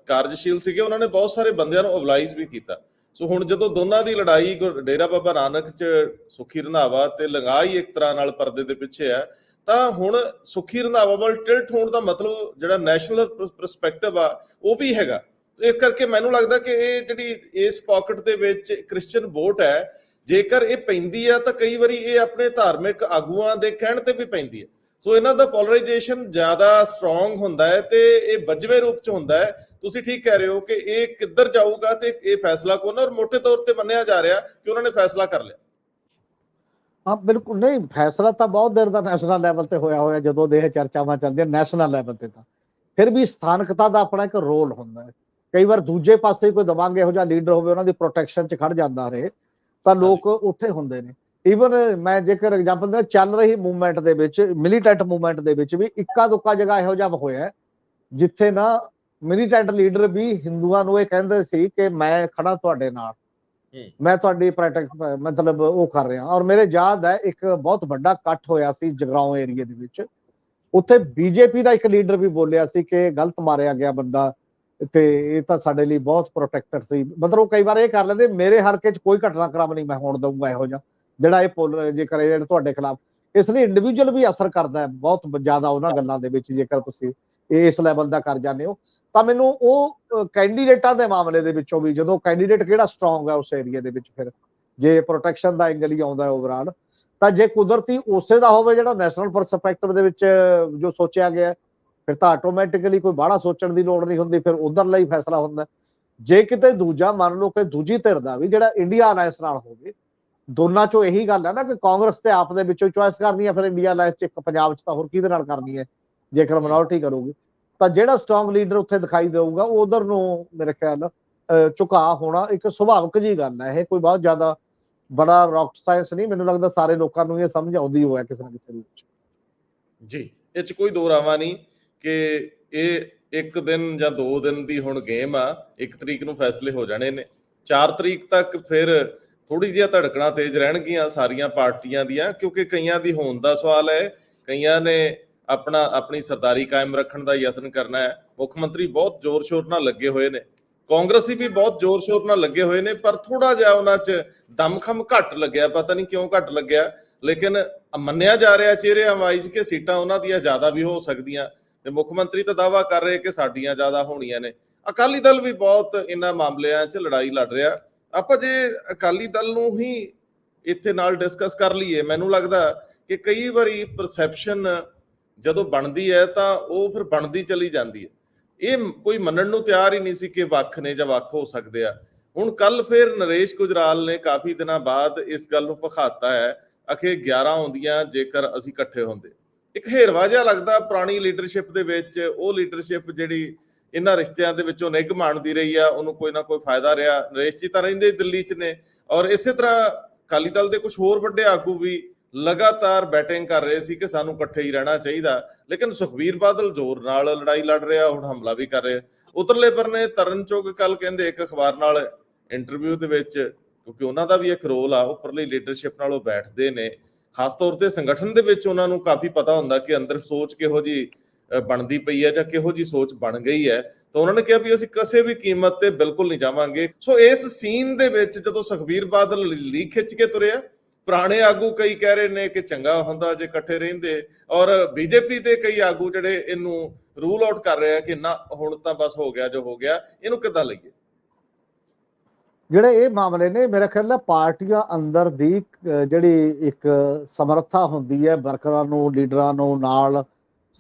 ਕਾਰਜਸ਼ੀਲ ਸੀਗੇ, ਉਹਨਾਂ ਨੇ ਬਹੁਤ ਸਾਰੇ ਬੰਦਿਆਂ ਨੂੰ ਅਬਲਾਈਜ਼ ਵੀ ਕੀਤਾ। ਸੋ ਹੁਣ ਜਦੋਂ ਦੋਨਾਂ ਦੀ ਲੜਾਈ ਗੁਰ- ਡੇਰਾ ਬਾਬਾ ਨਾਨਕ ਚ ਸੁਖੀ ਰੰਧਾਵਾ ਤੇ ਲੰਗਾ ਹੀ ਇੱਕ ਤਰ੍ਹਾਂ ਨਾਲ ਪਰਦੇ ਦੇ ਪਿੱਛੇ ਹੈ ਤਾਂ ਹੁਣ ਸੁਖੀ ਰੰਧਾਵਾ ਵੱਲ ਟਿਲਟ ਹੋਣ ਦਾ ਮਤਲਬ ਜਿਹੜਾ ਨੈਸ਼ਨਲ ਪਰਸਪੈਕਟਿਵ ਆ, ਉਹ ਵੀ ਹੈਗਾ। ਇਸ ਕਰਕੇ ਮੈਨੂੰ ਲੱਗਦਾ ਕਿ ਇਹ ਜਿਹੜੀ ਇਸ ਪਾਕਟ ਦੇ ਵਿੱਚ ਕ੍ਰਿਸਚੀਅਨ ਵੋਟ ਹੈ, ਜੇਕਰ ਇਹ ਪੈਂਦੀ ਆ ਤਾਂ ਕਈ ਵਾਰੀ ਇਹ ਆਪਣੇ ਧਾਰਮਿਕ ਆਗੂਆਂ ਦੇ ਕਹਿਣ ਤੇ ਵੀ ਪੈਂਦੀ ਹੈ। ਸੋ ਇਹਨਾਂ ਦਾ ਪੋਲਰਾਈਜੇਸ਼ਨ ਜ਼ਿਆਦਾ ਸਟਰੋਂਗ ਹੁੰਦਾ ਹੈ ਤੇ ਇਹ ਵੱਜਵੇਂ ਰੂਪ ਚ ਹੁੰਦਾ ਹੈ। ਤੁਸੀਂ ਠੀਕ ਕਹਿ ਰਹੇ ਹੋ ਕਿ ਇਹ ਕਿੱਧਰ ਜਾਊਗਾ ਤੇ ਇਹ ਫੈਸਲਾ ਕੋਨ ਔਰ ਮੋٹے ਤੌਰ ਤੇ ਮੰਨਿਆ ਜਾ ਰਿਹਾ ਕਿ ਉਹਨਾਂ ਨੇ ਫੈਸਲਾ ਕਰ ਲਿਆ। ਹਾਂ, ਬਿਲਕੁਲ, ਨਹੀਂ, ਫੈਸਲਾ ਤਾਂ ਬਹੁਤ ਦੇਰ ਦਾ ਨੈਸ਼ਨਲ ਲੈਵਲ ਤੇ ਹੋਇਆ ਹੋਇਆ, ਜਦੋਂ ਦੇ ਇਹ ਚਰਚਾਵਾਂ ਚੱਲਦੀਆਂ ਨੈਸ਼ਨਲ ਲੈਵਲ ਤੇ ਤਾਂ। ਫਿਰ ਵੀ ਸਥਾਨਕਤਾ ਦਾ ਆਪਣਾ ਇੱਕ ਰੋਲ ਹੁੰਦਾ ਹੈ। ਕਈ ਵਾਰ ਦੂਜੇ ਪਾਸੇ ਕੋਈ ਦਵਾਂਗੇ ਇਹੋ ਜਿਹਾ ਲੀਡਰ ਹੋਵੇ ਉਹਨਾਂ ਦੀ ਪ੍ਰੋਟੈਕਸ਼ਨ 'ਚ ਖੜ ਜਾਂਦਾ ਰਹੇ ਤਾਂ ਲੋਕ ਉੱਥੇ ਹੁੰਦੇ ਨੇ। ਈਵਨ ਮੈਂ ਜੇਕਰ ਐਗਜ਼ਾਮਪਲ ਦਾ ਚੱਲ ਰਹੀ ਮੂਵਮੈਂਟ ਦੇ ਵਿੱਚ ਮਿਲੀਟੈਂਟ ਮੂਵਮੈਂਟ ਦੇ ਵਿੱਚ ਵੀ ਇੱਕਾ ਦੁੱਕਾ ਜਗ੍ਹਾ ਇਹੋ ਜਿਹਾ ਹੋਇਆ ਜਿੱਥੇ ਨਾ ਮਿਲੀਟੈਂਟ ਲੀਡਰ ਵੀ ਹਿੰਦੂਆਂ ਨੂੰ ਇਹ ਕਹਿੰਦੇ ਸੀ ਕਿ ਮੈਂ ਖੜਾ ਤੁਹਾਡੇ ਨਾਲ। ਮੈਂ ਤੁਹਾਡੀ ਪ੍ਰੋਟੈਕਟ ਮਤਲਬ ਉਹ ਕਰ ਰਿਹਾ। ਔਰ ਮੇਰੇ ਯਾਦ ਹੈ ਇੱਕ ਬਹੁਤ ਵੱਡਾ ਇਕੱਠ ਹੋਇਆ ਸੀ ਜਗਰਾਉਂ ਏਰੀਆ ਦੇ ਵਿੱਚ। ਉੱਥੇ ਬੀਜੇਪੀ ਦਾ ਇੱਕ ਲੀਡਰ ਵੀ ਬੋਲਿਆ ਸੀ ਕਿ ਗਲਤ ਮਾਰਿਆ ਗਿਆ ਬੰਦਾ। ਤੇ ਇਹ ਤਾਂ ਸਾਡੇ ਲਈ ਬਹੁਤ ਪ੍ਰੋਟੈਕਟਰ ਸੀ। ਮਤਲਬ ਉਹ ਕਈ ਵਾਰ ਇਹ ਕਰ ਲੈਂਦੇ, ਮੇਰੇ ਹਲਕੇ 'ਚ ਕੋਈ ਘਟਨਾਕ੍ਰਮ ਨਹੀਂ ਮੈਂ ਹੋਣ ਦਊਂਗਾ ਇਹੋ ਜਿਹਾ, ਜਿਹੜਾ ਇਹ ਪੁੱਲ, ਜੇਕਰ ਇਹ ਤੁਹਾਡੇ ਖਿਲਾਫ, ਇਸ ਲਈ ਇੰਡੀਵਿਜੂਅਲ ਵੀ ਅਸਰ ਕਰਦਾ ਹੈ ਬਹੁਤ ਜ਼ਿਆਦਾ ਉਹਨਾਂ ਗੱਲਾਂ ਦੇ ਵਿੱਚ, ਜੇਕਰ ਤੁਸੀਂ ਇਸ ਲੈਵਲ ਦਾ ਕਰ ਜਾਂਦੇ ਹੋ। ਤਾਂ ਮੈਨੂੰ ਉਹ ਕੈਂਡੀਡੇਟਾਂ ਦੇ ਮਾਮਲੇ ਦੇ ਵਿੱਚੋਂ ਵੀ ਜਦੋਂ ਕੈਂਡੀਡੇਟ ਕਿਹੜਾ ਸਟਰੋਂਗ ਹੈ ਉਸ ਏਰੀਆ ਦੇ ਵਿੱਚ ਫਿਰ, ਜੇ ਪ੍ਰੋਟੈਕਸ਼ਨ ਦਾ ਐਂਗਲ ਹੀ ਆਉਂਦਾ ਓਵਰਆਲ ਤਾਂ ਜੇ ਕੁਦਰਤੀ ਉਸੇ ਦਾ ਹੋਵੇ ਜਿਹੜਾ ਨੈਸ਼ਨਲ ਪਰਸਪੈਕਟਿਵ ਦੇ ਵਿੱਚ ਜੋ ਸੋਚਿਆ ਗਿਆ ਫਿਰ ਤਾਂ ਆਟੋਮੈਟਿਕਲੀ ਕੋਈ ਬਾਹਲਾ ਸੋਚਣ ਦੀ ਲੋੜ ਨਹੀਂ ਹੁੰਦੀ ਫਿਰ ਉਧਰ ਲਈ ਫੈਸਲਾ ਹੁੰਦਾ। ਜੇ ਕਿਤੇ ਦੂਜਾ ਮੰਨ ਲਓ ਕਿ ਦੂਜੀ ਧਿਰ ਦਾ ਵੀ ਜਿਹੜਾ ਇੰਡੀਆ ਅਲਾਈਅੰਸ ਨਾਲ ਹੋਵੇ ਦੋਨਾਂ ਚੋਂ ਇਹੀ ਗੱਲ ਹੈ ਨਾ ਕਿ ਕਾਂਗਰਸ ਤੇ ਆਪ ਦੇ ਵਿੱਚੋਂ ਚੁਆਇਸ ਕਰਨੀ ਹੈ ਫਿਰ ਇੰਡੀਆ ਅਲਾਈਅੰਸ ਚ ਇੱਕ ਪੰਜਾਬ ਚ ਤਾਂ ਹੋਰ ਕਿਹਦੇ ਨਾਲ ਕਰਨੀ ਹੈ ਜੇਕਰ ਮਿਨੋਰਟੀ ਕਰੂਗੀ। ਤਾਂ ਜਿਹੜਾ ਸਟਰੋਂਗ ਲੀਡਰ ਉੱਥੇ ਦਿਖਾਈ ਦੇਊਗਾ ਉਧਰ ਨੂੰ ਮੇਰੇ ਖਿਆਲ ਅਹ, ਝੁਕਾਅ ਹੋਣਾ ਇੱਕ ਸੁਭਾਵਿਕ ਜੀ ਗੱਲ ਹੈ ਇਹ ਕੋਈ ਬਹੁਤ ਜ਼ਿਆਦਾ ਬੜਾ ਰੌਕਟ ਸਾਇੰਸ ਨਹੀਂ ਮੈਨੂੰ ਲੱਗਦਾ ਸਾਰੇ ਲੋਕਾਂ ਨੂੰ ਇਹ ਸਮਝ ਆਉਂਦੀ ਹੋਇਆ ਕਿਸੇ ਨਾ ਕਿਸੇ ਵਿੱਚ। ਜੀ ਇਹ ਚ ਕੋਈ ਦੋ ਰਾਵਾਂ ਨਹੀਂ। ਕਿ ਇਹ ਇੱਕ ਦਿਨ ਜਾਂ ਦੋ ਦਿਨ ਦੀ ਹੁਣ ਗੇਮ ਆ, ਇੱਕ ਤਰੀਕ ਨੂੰ ਫੈਸਲੇ ਹੋ ਜਾਣੇ ਨੇ। 4 ਤਰੀਕ ਤੱਕ ਫਿਰ ਥੋੜੀ ਜਿਹਾ ਧੜਕਣਾ ਤੇਜ਼ ਰਹਿਣਗੀਆਂ ਸਾਰੀਆਂ ਪਾਰਟੀਆਂ ਦੀਆਂ, ਕਿਉਂਕਿ ਕਈਆਂ ਦੀ ਹੋਣ ਦਾ ਸਵਾਲ ਹੈ, ਕਈਆਂ ਨੇ ਆਪਣਾ, ਆਪਣੀ ਸਰਦਾਰੀ ਕਾਇਮ ਰੱਖਣ ਦਾ ਯਤਨ ਕਰਨਾ ਹੈ। ਮੁੱਖ ਮੰਤਰੀ ਬਹੁਤ ਜ਼ੋਰ ਸ਼ੋਰ ਨਾਲ ਲੱਗੇ ਹੋਏ ਨੇ। ਕਾਂਗਰਸੀ ਵੀ ਬਹੁਤ ਜ਼ੋਰ ਸ਼ੋਰ ਨਾਲ ਲੱਗੇ ਹੋਏ ਨੇ, ਪਰ ਥੋੜਾ ਜਿਹਾ ਉਹਨਾਂ 'ਚ ਦਮਖਮ ਘੱਟ ਲੱਗਿਆ, ਪਤਾ ਨਹੀਂ ਕਿਉਂ ਘੱਟ ਲੱਗਿਆ। ਲੇਕਿਨ ਮੰਨਿਆ ਜਾ ਰਿਹਾ ਚਿਹਰਿਆਂ ਵਾਈਜ਼ ਕਿ ਸੀਟਾਂ ਉਹਨਾਂ ਦੀਆਂ ਜ਼ਿਆਦਾ ਵੀ ਹੋ ਸਕਦੀਆਂ। ਤੇ ਮੁੱਖ ਮੰਤਰੀ ਤਾਂ ਦਾਵਾ ਕਰ ਰਹੇ ਕਿ ਸਾਡੀਆਂ ਜ਼ਿਆਦਾ ਹੋਣੀਆਂ ਨੇ। ਅਕਾਲੀ ਦਲ ਵੀ ਬਹੁਤ ਇਹਨਾਂ ਮਾਮਲਿਆਂ 'ਚ ਲੜਾਈ ਲੜ ਰਿਹਾ। ਆਪਾਂ ਜੇ ਅਕਾਲੀ ਦਲ ਨੂੰ ਹੀ ਇੱਥੇ ਨਾਲ ਡਿਸਕਸ ਕਰ ਲਈਏ, ਮੈਨੂੰ ਲੱਗਦਾ ਕਿ ਕਈ ਵਾਰੀ ਪਰਸੈਪਸ਼ਨ ਜਦੋਂ ਬਣਦੀ ਹੈ ਤਾਂ ਉਹ ਫਿਰ ਬਣਦੀ ਚਲੀ ਜਾਂਦੀ ਹੈ। ਇਹ ਕੋਈ ਮੰਨਣ ਨੂੰ ਤਿਆਰ ਹੀ ਨਹੀਂ ਸੀ ਕਿ ਵੱਖ ਨੇ ਜਾਂ ਵੱਖ ਹੋ ਸਕਦੇ ਆ। ਹੁਣ ਕੱਲ ਫਿਰ ਨਰੇਸ਼ ਗੁਜਰਾਲ ਨੇ ਕਾਫੀ ਦਿਨਾਂ ਬਾਅਦ ਇਸ ਗੱਲ ਨੂੰ ਪਖਾਤਾ ਹੈ। ਅਖੇ 11 ਹੁੰਦੀਆਂ ਜੇਕਰ ਅਸੀਂ ਇਕੱਠੇ ਹੁੰਦੇ। ਇੱਕ ਹੇਰਵਾ ਜਿਹਾ ਲੱਗਦਾ ਪੁਰਾਣੀ ਲੀਡਰਸ਼ਿਪ ਦੇ ਵਿੱਚ, ਉਹ ਲੀਡਰਸ਼ਿਪ ਜਿਹੜੀ ਇਹਨਾਂ ਰਿਸ਼ਤਿਆਂ ਦੇ ਵਿੱਚੋਂ ਨਿੱਘ ਮਾਣਦੀ ਰਹੀ ਆ, ਉਹਨੂੰ ਕੋਈ ਨਾ ਕੋਈ ਫਾਇਦਾ ਰਿਹਾ। ਨਰੇਸ਼ ਜੀ ਤਾਂ ਰਹਿੰਦੇ ਦਿੱਲੀ 'ਚ ਨੇ ਔਰ ਇਸੇ ਤਰ੍ਹਾਂ ਅਕਾਲੀ ਦਲ ਦੇ ਕੁਝ ਹੋਰ ਵੱਡੇ ਆਗੂ ਵੀ ਲਗਾਤਾਰ ਬੈਟਿੰਗ ਕਰ ਰਹੇ ਸੀ ਕਿ ਸਾਨੂੰ ਇਕੱਠੇ ਹੀ ਰਹਿਣਾ ਚਾਹੀਦਾ। ਲੇਕਿਨ ਸੁਖਵੀਰ ਬਾਦਲ ਜ਼ੋਰ ਨਾਲ ਲੜਾਈ ਲੜ ਰਿਹਾ, ਹੁਣ ਹਮਲਾ ਵੀ ਕਰ ਰਿਹਾ। ਉਤਰਲੇ ਪਰਨੇ ਤਰਨ ਚੋਗ ਕੱਲ ਕਹਿੰਦੇ ਇੱਕ ਅਖਬਾਰ ਨਾਲ ਇੰਟਰਵਿਊ ਦੇ ਵਿੱਚ, ਕਿਉਂਕਿ ਉਹਨਾਂ ਦਾ ਵੀ ਇੱਕ ਰੋਲ ਆ, ਉੱਪਰਲੀ ਲੀਡਰਸ਼ਿਪ ਨਾਲ ਉਹ ਬੈਠਦੇ ਨੇ। ਖਾਸ ਤੌਰ ਤੇ ਸੰਗਠਨ ਦੇ ਵਿੱਚ ਉਹਨਾਂ ਨੂੰ ਕਾਫੀ ਪਤਾ ਹੁੰਦਾ ਕਿ ਅੰਦਰ ਸੋਚ ਕਿਹੋ ਜੀ ਬਣਦੀ ਪਈ ਹੈ ਜਾਂ ਕਿਹੋ ਜੀ ਸੋਚ ਬਣ ਗਈ ਹੈ। ਤਾਂ ਉਹਨਾਂ ਨੇ ਕਿਹਾ ਵੀ ਅਸੀਂ ਕਿਸੇ ਵੀ ਕੀਮਤ ਤੇ ਬਿਲਕੁਲ ਨਹੀਂ ਜਾਵਾਂਗੇ। ਸੋ ਇਸ ਸੀਨ ਦੇ ਵਿੱਚ ਜਦੋਂ ਸੁਖਬੀਰ ਬਾਦਲ ਲੀਕ ਖਿੱਚ ਕੇ ਤੁਰਿਆ, ਪੁਰਾਣੇ ਆਗੂ ਕਈ ਕਹਿ ਰਹੇ ਨੇ ਕਿ ਚੰਗਾ ਹੁੰਦਾ ਜੇ ਇਕੱਠੇ ਰਹਿੰਦੇ। ਔਰ ਬੀਜੇਪੀ ਦੇ ਕਈ ਆਗੂ ਜਿਹੜੇ ਇਹਨੂੰ ਰੂਲ ਆਊਟ ਕਰ ਰਹੇ ਆ ਕਿ ਨਾ, ਹੁਣ ਤਾਂ ਬਸ ਹੋ ਗਿਆ ਜੋ ਹੋ ਗਿਆ, ਇਹਨੂੰ ਕਿੱਦਾਂ ਲਈਏ? ਜਿਹੜੇ ਇਹ ਮਾਮਲੇ ਨੇ, ਮੇਰੇ ਖਿਆਲ ਨਾਲ ਪਾਰਟੀਆਂ ਅੰਦਰ ਦੀ ਜਿਹੜੀ ਇੱਕ ਸਮਰੱਥਾ ਹੁੰਦੀ ਹੈ, ਵਰਕਰਾਂ ਨੂੰ, ਲੀਡਰਾਂ ਨੂੰ ਨਾਲ